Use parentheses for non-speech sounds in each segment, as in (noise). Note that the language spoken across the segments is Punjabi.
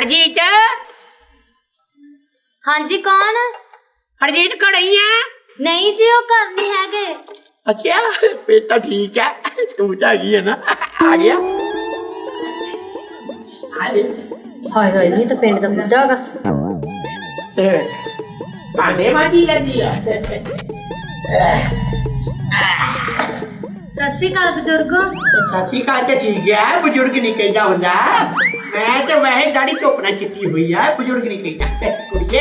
ਹਰਜੀਤ ਹਾਂਜੀ ਕੌਣ ਹਰਜੀਤ ਘੜਈ ਆ ਨਹੀਂ ਜੀ ਉਹ ਘਰ ਨਹੀਂ ਹੈਗੇ ਅੱਛਾ ਫੇਰ ਤਾਂ ਠੀਕ ਹੈ ਤੂੰ ਤਾਂ ਗਈ ਹੈ ਨਾ ਆ ਗਿਆ ਆਲੇ ਹਾਏ ਹਾਏ ਇਹ ਤਾਂ ਪਿੰਡ ਦਾ ਬੁੱਢਾ ਹੈਗਾ ਪਾਣੇ ਮਾਜੀ ਲੱਗੀ ਆ ਸਤਿ ਸ਼੍ਰੀ ਅਕਾਲ ਬਜ਼ੁਰਗੋ ਸੱਚੀ ਕਾ ਤੇ ਠੀਕ ਹੈ ਬਜ਼ੁਰਗ ਨਹੀਂ ਕਹਿੰਦਾ ਹੁੰਦਾ ਮੈਂ ਤੇ ਵੈਸੇ ਦਾੜੀ ਧੋਪਣਾ ਚਿੱਟੀ ਹੋਈ ਆ ਬਜ਼ੁਰਗ ਨਹੀਂ ਕਹਿੰਦਾ। ਕੁੜੀਏ।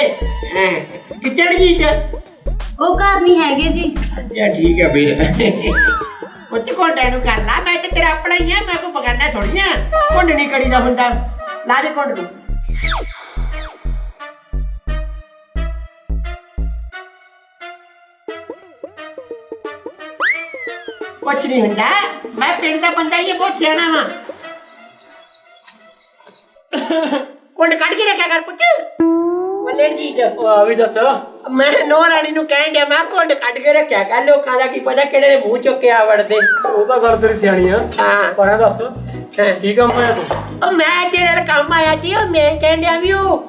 ਹੈਂ। ਕਿੱਧਰ ਜੀ ਤੇ ਉਹ ਘਰ ਨਹੀਂ ਹੈਗੇ ਜੀ। ਯਾ ਠੀਕ ਹੈ ਵੀਰ ਉੱਤੇ ਕੋਲ ਟੈਨੂੰ ਕਰ ਲਾ ਮੈਂ ਤੇ ਤੇਰਾ ਆਪਣਾ ਹੀ ਆ ਮੈਂ ਕੋ ਬਗਾਨਾ ਥੋੜੀ ਆ। ਕੁੰਡ ਨਹੀਂ ਕਰੀਦਾ ਹੁੰਦਾ। ਲਾ ਦੇ ਕੁੰਡ ਨੂੰ। ਕੁਛ ਨਹੀਂ ਹੁੰਦਾ। ਮੈਂ ਪਿੰਡ ਦਾ ਬੰਦਾ ਹੀ ਆ, ਬਹੁਤ ਸਿਆਣਾ ਵਾਂ। ਕੁੰਡ ਕੱਢ ਕੇ ਰੱਖਿਆ ਕਰ ਪੁੱਤ। ਮੱਲੜ ਜੀ ਤੇ ਉਹ ਆ ਵੀ ਚਾਚਾ। ਮੈਂ ਨੋ ਰਾਣੀ ਨੂੰ ਕਹਿਣ ਡਿਆ ਮੈਂ ਕੁੰਡ ਕੱਢ ਕੇ ਰੱਖਿਆ ਕਰ ਲੋਕਾਂ ਦਾ ਕੀ ਪਤਾ ਕਿਹੜੇ ਦੇ ਮੂੰਹ ਚੁੱਕ ਕੇ ਆ ਵੜਦੇ। ਉਹ ਤਾਂ ਗੱਲ ਤੇਰੀ ਸਿਆਣੀ ਆ। ਹਾਂ। ਪਰ ਇਹ ਦੱਸ ਹੈਂ। ਕੀ ਕੰਮ ਹੋਇਆ ਤੂੰ? ਉਹ ਮੈਂ ਤੇਰੇ ਨਾਲ ਕੰਮ ਆਇਆ ਸੀ ਉਹ ਮੈਂ ਕਹਿਣ ਡਿਆ ਵੀ ਉਹ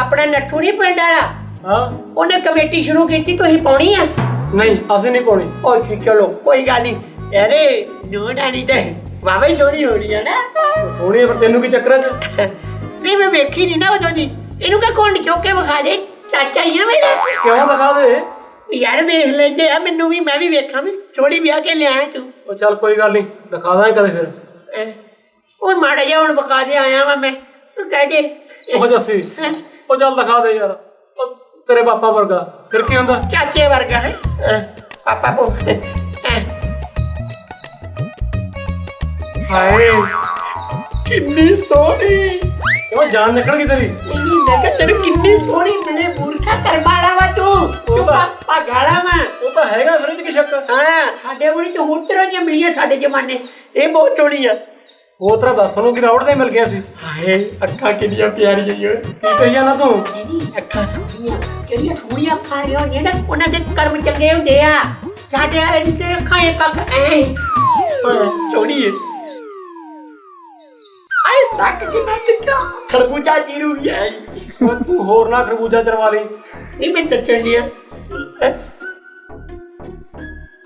ਆਪਣਾ ਨੱਥੂ ਨਹੀਂ ਪਿੰਡ ਵਾਲਾ। ਹਾਂ। ਉਹਨੇ ਕਮੇਟੀ ਸ਼ੁਰੂ ਕੀਤੀ ਤੁਸੀਂ ਪਾਉਣੀ ਆ? ਨਹੀਂ ਅਸੀਂ ਨਹੀਂ ਪਾਉਣੀ। ਠੀਕ ਚਲੋ ਕੋਈ ਗੱਲ ਨਹੀਂ ਅਰੇ ਨੋ ਰਾਣੀ ਤੇ ਵਾਵਾ ਹੀ ਸੋਹਣੀ ਹੋਣੀ ਆ ਨਾ। ਸੋਹਣੀ ਪਰ ਤੈਨੂੰ ਕੀ ਚੱਕਰ ਚ? ਨਹੀਂ ਮੈਂ ਵੇਖੀ ਨਹੀਂ ਨਾ ਉਦੋਂ ਦੀ ਇਹਨੂੰ ਕਹ ਕੁੰਡ ਚੁੱਕ ਕੇ ਵਿਖਾ ਦੇ? ਚਾਚਾ ਹੀ ਆ ਮੇਰਾ। ਕਿਉਂ ਦਿਖਾ ਦੇ? ਯਾਰ ਵੇਖ ਲੈਂਦੇ ਆ ਮੈਨੂੰ ਵੀ ਮੈਂ ਵੀ ਵੇਖਾਂ ਵੀ। ਥੋੜੀ ਵਿਆਹ ਕੇ ਲਿਆਇਆ ਤੂੰ। ਉਹ ਚੱਲ ਕੋਈ ਗੱਲ ਨਹੀਂ ਦਿਖਾ ਦਾਂਗੇ ਕਦੇ ਫਿਰ। ਉਹ ਮਾੜਾ ਜਿਹਾ ਹੁਣ ਬਕਾ ਦੇ ਆਇਆ ਵਾਂ ਮੈਂ। ਤੂੰ ਕਹਿ ਦੇ। ਉਹ ਜੱਸੀ। ਉਹ ਚੱਲ ਦਿਖਾ ਦੇ ਯਾਰ। ਤੇਰੇ ਪਾਪਾ ਵਰਗਾ। ਫਿਰ ਕੀ ਹੁੰਦਾ? ਚਾਚੇ ਵਰਗਾ ਹੈ। ਹੈਂ। ਪਾਪਾ ਕੋ ਹਾਏ। ਕਿੰਨੀ ਸੋਹਣੀ। ਕਿਉਂ ਜਾਨ ਨਿਕਲ ਗਈ ਤੇਰੀ ਇੰਨੀ ਨਗਰ ਤੇਰੀ ਕਿੰਨੀ ਸੋਹਣੀ ਮਿਲੇ ਮੂਰਖਾ ਕਰਮਾਲਾ ਵਾ ਤੂੰ। ਤੂੰ ਤਾਂ- ਪਾਪਾ ਗਾਲਾ ਵਾ। ਉਹ ਤਾਂ ਹੈਗਾ ਫਿਰ ਇਹ 'ਚ ਕੀ ਸ਼ੱਕ? ਹਾਂ ਸਾਡੇ ਬੜੀ ਤੇ ਹੋਰ ਤਰ੍ਹਾਂ ਦੀਆਂ ਮਿਲੀਆਂ ਸਾਡੇ ਜ਼ਮਾਨੇ। ਇਹ ਬਹੁਤ ਸੋਹਣੀ ਆ। ਉਹ ਤੇਰਾ ਦੱਸ ਨੂੰ ਕਿ ਰਾਵੜ ਦੇ ਮਿਲ ਗਿਆ ਸੀ। ਹਾਏ ਅੱਖਾਂ ਕਿੰਨੀਆਂ ਪਿਆਰੀਆਂ ਈ ਓਏ। ਕੀ ਕਹੀ ਜਾਣਾ ਤੂੰ? ਨਹੀਂ ਅੱਖਾਂ ਸੋਹਣੀਆਂ। ਕਿਹੜੀਆਂ ਸੋਹਣੀਆਂ ਅੱਖਾਂ ਨੇ ਨਾ ਉਹਨਾਂ ਦੇ ਕਰਮ ਚੰਗੇ ਹੁੰਦੇ ਆ। ਸਾਡੇ ਵਾਲੇ ਦੀ ਤੇ ਅੱਖਾਂ ਇੱਕ ਅੱਖ ਐ ਸੋਹਣੀ ਹੈ ਤੱਕ ਕਿੰਨਾ ਕਿੰਨਾ ਖਰਬੂਜਾ ਜੀਰੂ ਵੀ ਹੈ ਉਹ ਤੂੰ ਹੋਰ ਨਾ ਖਰਬੂਜਾ ਚਰਵਾ ਲਈ। ਨਹੀਂ ਮੈਂ ਦੱਸਣ ਦੀ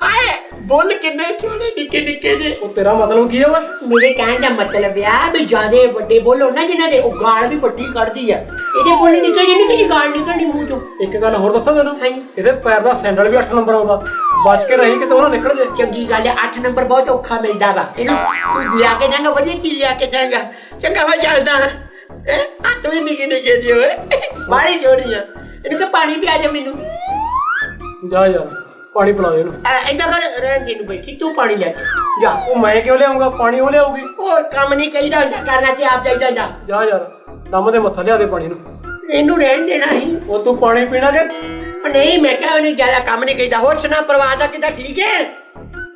ਆਏ ਬੋਲ ਕਿੰਨੇ ਸੋਹਣੇ ਨਿੱਕੇ ਨਿੱਕੇ ਜੇ ਉਹ ਤੇਰਾ ਮਤਲਬ ਕੀ ਹੈ ਓਏ? ਮੇਰੇ ਕਹਿਣ ਦਾ ਮਤਲਬ ਆ ਵੀ ਜਿਆਦੇ ਵੱਡੇ ਬੋਲੋ ਨਾ ਜਿਨ੍ਹਾਂ ਦੇ ਉਹ ਗਾਲ ਵੀ ਵੱਡੀ ਕੱਢਦੀ ਆ। ਇਹਦੇ ਬੋਲ ਨਿਕਲ ਜੇ ਨਿਕਲ ਗਾਲ ਨਿਕਲਣੀ ਮੂੰਹ ਚੋਂ? ਇੱਕ ਗੱਲ ਹੋਰ ਦੱਸਾਂ ਤੈਨੂੰ? ਹਾਂਜੀ। ਇਹਦੇ ਪੈਰ ਦਾ ਸੈਂਡਲ ਵੀ 8 ਨੰਬਰ ਆਉਂਦਾ। ਬਚ ਕੇ ਰਹੀ ਕਿਤੇ ਉਹ ਨਾ ਨਿਕਲ ਜੇ। ਚੰਗੀ ਗੱਲ ਹੈ 8 ਨੰਬਰ ਬਹੁਤ ਔਖਾ ਮਿਲਦਾ ਵਾ ਇਹਨੂੰ ਲਿਆ ਕੇ ਜਾਗਾ ਵਧੀਆ ਚੀਜ਼ ਲਿਆ ਕੇ ਜਾਗਾ ਚੰਗਾ ਵਾ ਚੱਲਦਾ। ਹੈ? ਹੱਥ ਵੀ ਨਿੱਕੇ ਨਿੱਕੇ ਜਿਹੇ ਓਏ ਬਾੜੀ ਜੋੜੀ ਆ। ਇਹਨੂੰ ਕਿ ਪਾਣੀ ਪਿਆ ਜਾ ਮੈਨੂੰ। ਜਾ ਯਾਰ। ਪਾਣੀ ਪਿਲਾ ਦੇ ਇਹਨੂੰ। ਐਦਾਂ ਕਰ ਰਹਿਣ ਦੇ ਨੂੰ ਬੈਠੀ ਤੂੰ ਪਾਣੀ ਲੈ। ਕੇ ਜਾ। ਉਹ ਮੈਂ ਕਿਉਂ ਲਿਆਉਂਗਾ ਪਾਣੀ ਉਹ ਲਿਆਊਗੀ। ਹੋਰ ਕੰਮ ਨਹੀਂ ਕਰੀਦਾ ਹੁੰਦਾ ਕਰਨਾ ਤੇ ਆਪ ਚਾਹੀਦਾ ਜਾ। ਜਾ ਯਾਰ ਦਮ ਦੇ ਮੱਥਾ ਲਿਆ ਦੇ ਪਾਣੀ ਨੂੰ। ਇਹਨੂੰ ਰਹਿਣ ਦੇਣਾ ਸੀ। ਉਹ ਤੂੰ ਪਾਣੀ ਪੀਣਾ ਕਿ ਨਹੀਂ ਮੈਂ ਕਿਹਾ ਉਹਨੂੰ ਜ਼ਿਆਦਾ ਕੰਮ ਨਹੀਂ ਕਰੀਦਾ। ਹੋਰ ਸੁਣਾ ਪਰਿਵਾਰ ਦਾ ਕਿਦਾਂ ਠੀਕ ਹੈ?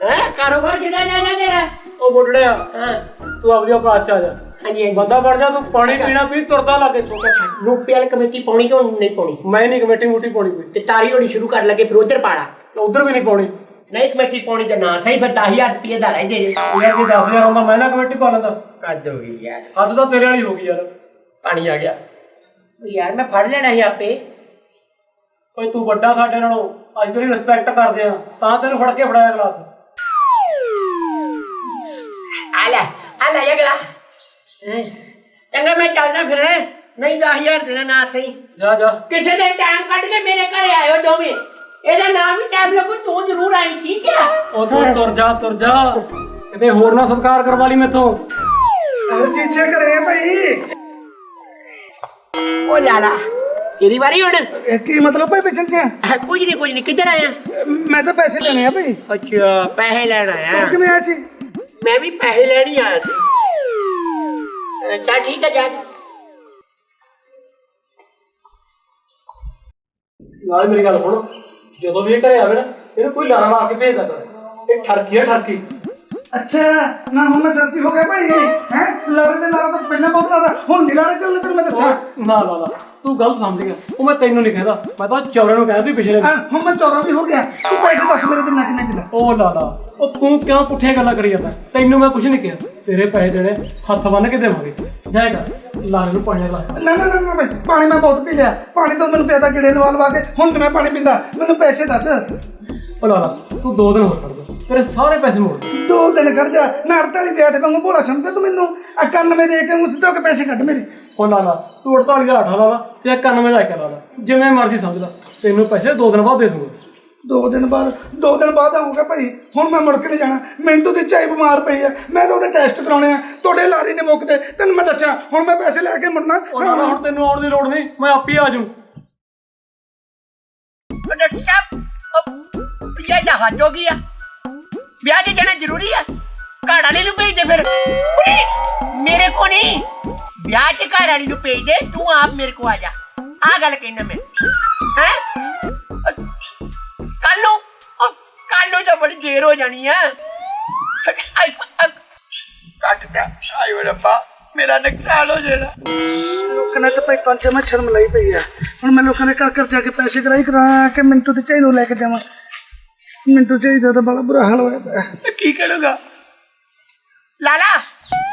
ਹੈ? ਕਾਰੋਬਾਰ ਕਿਦਾਂ ਜਾ ਜਾ ਤੇਰਾ? ਉਹ ਬੁੱਢੜਿਆ ਹਾਂ। ਤੂੰ ਆਪਦੀ ਔਕਾਤ ਚ ਆ ਜਾ। ਹਾਂਜੀ ਹਾਂਜੀ। ਬੰਦਾ ਬਣ ਜਾ ਤੂੰ ਪਾਣੀ ਪੀਣਾ ਪੀ ਤੁਰਦਾ ਲੱਗੇ ਚੋਕਾ ਛੱਡ ਰੂਪੇ ਵਾਲੀ ਕਮੇਟੀ ਪਾਉਣੀ ਕਿ ਨਹੀਂ ਪਾਉਣੀ? ਮੈਂ ਨਹੀਂ ਕਮੇਟੀ ਮੂਟੀ ਪਾਉਣੀ ਕੋਈ। ਤੇ ਤਾਰੀ ਹੋਣੀ ਸ਼ੁਰੂ ਕਰ ਲੱਗੇ ਫਿਰ ਉਧਰ ਪਾੜਾ। ਉਧਰ ਵੀ ਨਹੀਂ ਪਾਉਣੀ। ਨਹੀਂ ਕਮੇਟੀ ਪਾਉਣੀ ਤੇ ਨਾ ਸਹੀ ਫਿਰ 10000 ਰੁਪਏ ਦਾ ਰਹਿ ਜੇ। ਯਾਰ ਜੇ 10000 ਆਉਂਦਾ ਮੈਂ ਨਾ ਕਮੇਟੀ ਪਾ ਲੈਂਦਾ। ਕੱਦ ਹੋ ਗਈ ਯਾਰ। ਹੱਦ ਤਾਂ ਤੇਰੇ ਵਾਲੀ ਹੋ ਗਈ ਯਾਰ। ਪਾਣੀ ਆ ਗਿਆ। ਯਾਰ ਮੈਂ ਫੜ ਲੈਣਾ ਸੀ ਆਪੇ। ਓਏ ਤੂੰ ਵੱਡਾ ਸਾਡੇ ਨਾਲੋਂ ਅੱਜ ਤੇਰੀ ਰਿਸਪੈਕਟ ਕਰਦੇ ਆ ਤਾਂ ਤੈਨੂੰ ਫੜ ਕੇ ਫੜਾਇਆ ਗਲਾਸ ਆ ਲੈ ਆ ਲੈ ਚੰਗਾ ਮੈਂ ਚੱਲਦਾ ਫਿਰ ਹੈਂ। ਨਹੀਂ 10000 ਦੇਣਾ ਨਾ ਸਹੀ। ਜਾ ਜਾ। ਕਿਸੇ ਦੇ ਟਾਈਮ ਕੱਢ ਕੇ ਮੇਰੇ ਘਰੇ ਆਇਓ ਦੋਵੇਂ। ਇਹਦਾ ਨਾਮ ਵੀ ਟਾਈਮ ਲੱਗੂ ਤੂੰ ਜ਼ਰੂਰ ਆਈ ਠੀਕ ਹੈ? ਉਹ ਤੂੰ ਤੁਰ ਜਾ ਤੁਰ ਜਾ। ਕਿਤੇ ਹੋਰ ਨਾ ਸਤਕਾਰ ਕਰਵਾ ਲਈ ਮੈਥੋਂ। ਚੀਚੇ ਕਰੇ ਭਾਈ। ਉਹ ਲਾਲਾ ਤੇਰੀ ਵਾਰੀ ਹੁਣ। ਇਹ ਕੀ ਮਤਲਬ ਭਾਈ ਵੇਚਣ ਚ ਆ, ਕੁਝ ਨਹੀਂ ਕੁਝ ਨਹੀਂ ਕਿੱਧਰ ਆਇਆ? ਮੈਂ ਤਾਂ ਪੈਸੇ ਲੈਣੇ ਆ ਭਾਈ। ਅੱਛਾ ਪੈਸੇ ਲੈਣ ਆਇਆ। ਤੂੰ ਕਿਵੇਂ ਆਇਆ ਸੀ? ਮੈਂ ਵੀ ਪੈਸੇ ਲੈਣ ਹੀ ਆਇਆ ਸੀ। ਅੱਛਾ ਠੀਕ ਹੈ ਜਾ। ਨਾਲ ਮੇਰੀ ਗੱਲ ਸੁਣ। ਜਦੋਂ ਵੀ ਇਹ ਘਰੇ ਆਵੇ ਨਾ ਇਹਨੂੰ ਕੋਈ ਲਾਰਾ ਮਾਰ ਕੇ ਭੇਜਦਾ ਕਰ ਇਹ ਠਰਕੀ ਹੈ ਠਰਕੀ। ਅੱਛਾ ਨਾ ਹੁਣ ਮੈਂ ਜਲਦੀ ਹੋ ਗਿਆ ਭਾਈ। ਹੈ? ਲਾਰੇ ਦੇ ਲਾਰਾ ਤਾਂ ਪਹਿਲਾਂ ਬਹੁਤ ਲਾਰਾ ਹੁਣ ਨਹੀਂ ਲਾਰੇ ਚੱਲਣੇ ਤੈਨੂੰ ਮੈਂ ਦੱਸਾਂ। ਨਾ ਨਾ ਨਾ। ਤੂੰ ਗਲਤ ਸਮਝ ਗਿਆ। ਉਹ ਮੈਂ ਤੈਨੂੰ ਨਹੀਂ ਕਹਿੰਦਾ। ਮੈਂ ਤਾਂ ਚੌਰੇ ਨੂੰ ਕਹਿੰਦਾ ਸੀ ਪਿਛਲੇ ਹੁਣ ਮੈਂ ਚੌਰਾ ਵੀ ਹੋ ਗਿਆ। ਤੂੰ ਪੈਸੇ ਦੱਸ ਮੇਰੇ ਤੇ ਨੱਕ ਨੱਕ ਦਾ। ਉਹ ਲਾਲਾ ਉਹ ਤੂੰ ਕਿਉਂ ਪੁੱਠੀਆਂ ਗੱਲਾਂ ਕਰੀ ਜਾਂਦਾ? ਤੈਨੂੰ ਮੈਂ ਕੁਝ ਨਹੀਂ ਕਿਹਾ। ਤੇਰੇ ਪੈਸੇ ਦੇਣੇ ਹੱਥ ਬੰਨ ਕੇ ਦੇਵਾਂਗੇ। ਜਾਏਗਾ ਪਾਣੀ ਲਾ ਨਾ ਨਾ ਨਾ ਨਾ ਬਈ ਪਾਣੀ ਮੈਂ ਬਹੁਤ ਪੀ ਲਿਆ। ਪਾਣੀ ਤੋਂ ਮੈਨੂੰ ਪਿਆਦਾ ਕਿਹੜੇ ਲਵਾ ਲਵਾ ਕੇ ਹੁਣ ਤੇ ਮੈਂ ਪਾਣੀ ਪੀਂਦਾ। ਮੈਨੂੰ ਪੈਸੇ ਦੱਸ। ਉਹ ਲਾਲਾ ਤੂੰ ਦੋ ਦਿਨ ਹੋਰ ਕਰ ਦੇ। ਤੇਰੇ ਸਾਰੇ ਪੈਸੇ ਮੋੜ ਦੇ। ਦੋ ਦਿਨ ਕਰ ਜਾ। ਮੈਂ 48 ਦੇ ਅੱਠ ਵਾਂਗੂ ਭੋਲਾ ਸਮਝਦਾ ਤੂੰ ਮੈਨੂੰ। ਆ 91 ਦੇ ਕੇ ਕੇ ਪੈਸੇ ਕੱਢ ਮੇਰੇ। ਉਹ ਲਾਲਾ ਤੂੰ 48 ਦਾ 8 ਲਾਲਾ ਤੇ 91 ਦਾ 1 ਲਾਲਾ ਜਿਵੇਂ ਮਰਜ਼ੀ ਸਮਝ ਲੈ। ਤੈਨੂੰ ਪੈਸੇ ਦੋ ਦਿਨ ਬਾਅਦ ਦੇ ਦੂੰਗਾ। ਦੋ ਦਿਨ ਬਾਅਦ ਦੋ ਦਿਨ ਬਾਅਦ ਆਊਗਾ ਭਾਈ। ਹੁਣ ਮੈਂ ਮੁੜ ਕੇ ਨਹੀਂ ਜਾਣਾ। ਮੈਨੂੰ ਤਾਂ ਤੇ ਚਾਈ ਬਿਮਾਰ ਪਈ ਆ। ਮੈਂ ਤਾਂ ਉਹਦੇ ਟੈਸਟ ਕਰਾਉਣੇ ਆ। ਤੁਹਾਡੇ ਲਾਰੀ ਨੇ ਮੁੱਕਦੇ ਤੈਨੂੰ ਮੈਂ ਦੱਸਾਂ ਹੁਣ ਮੈਂ ਪੈਸੇ ਲੈ ਕੇ ਮੁੜਨਾ। ਹੁਣ ਤੈਨੂੰ ਆਉਣ ਦੀ ਲੋੜ ਨਹੀਂ। ਮੈਂ ਆਪੇ ਆ ਜਾਊਂ। ਉਹ ਡਾਕਟਰ ਸਾਹਿਬ ਉਹ ਇਹ ਜਹਾਜ਼ ਹੋ ਗਿਆ ਵਿਆਹ 'ਚ ਜਾਣਾ ਜ਼ਰੂਰੀ ਆ। ਘਰ ਵਾਲੇ ਨੂੰ ਭੇਜ ਦੇ ਫਿਰ। ਉਰੇ, ਮੇਰੇ ਕੋ ਨਹੀਂ। ਵਿਆਹ 'ਚ ਘਰ ਵਾਲੀ ਨੂੰ ਭੇਜ ਦੇ। ਤੂੰ ਆਪ ਮੇਰੇ ਕੋ ਆ ਜਾ। ਆ ਗੱਲ ਕਹਿਣਾ ਮੈਂ। ਹੈ? ਕੱਲ ਨੂੰ? ਕੱਲ ਨੂੰ ਤਾਂ ਬੜੀ ਦੇਰ ਹੋ ਜਾਣੀ ਅ, ਕੱਟ ਗਿਆ। ਆਈ ਓ ਰੱਬਾ ਮੇਰਾ ਨੁਕਸਾਨ ਹੋ ਜਾਣਾ। ਲੋਕਾਂ ਨੇ ਤਾਂ ਭਾਈ ਪੰਜ ਮੈਂ ਸ਼ਰਮ ਲਈ ਪਈ ਆ। ਹੁਣ ਮੈਂ ਲੋਕਾਂ ਦੇ ਘਰ ਘਰ ਜਾ ਕੇ ਪੈਸੇ ਕਰਾਈ ਕਰਾ ਕੇ ਮਿੰਟੂ ਤੇ ਚਾਈ ਨੂੰ ਲੈ ਕੇ ਜਾਵਾਂ? ਮਿੰਟੂ ਚਾਈ ਦਾ ਤਾਂ ਬੜਾ ਬੁਰਾ ਹਾਲ ਹੋਇਆ ਪਿਆ। ਕੀ ਕਰੂਗਾ? ਲਾਲਾ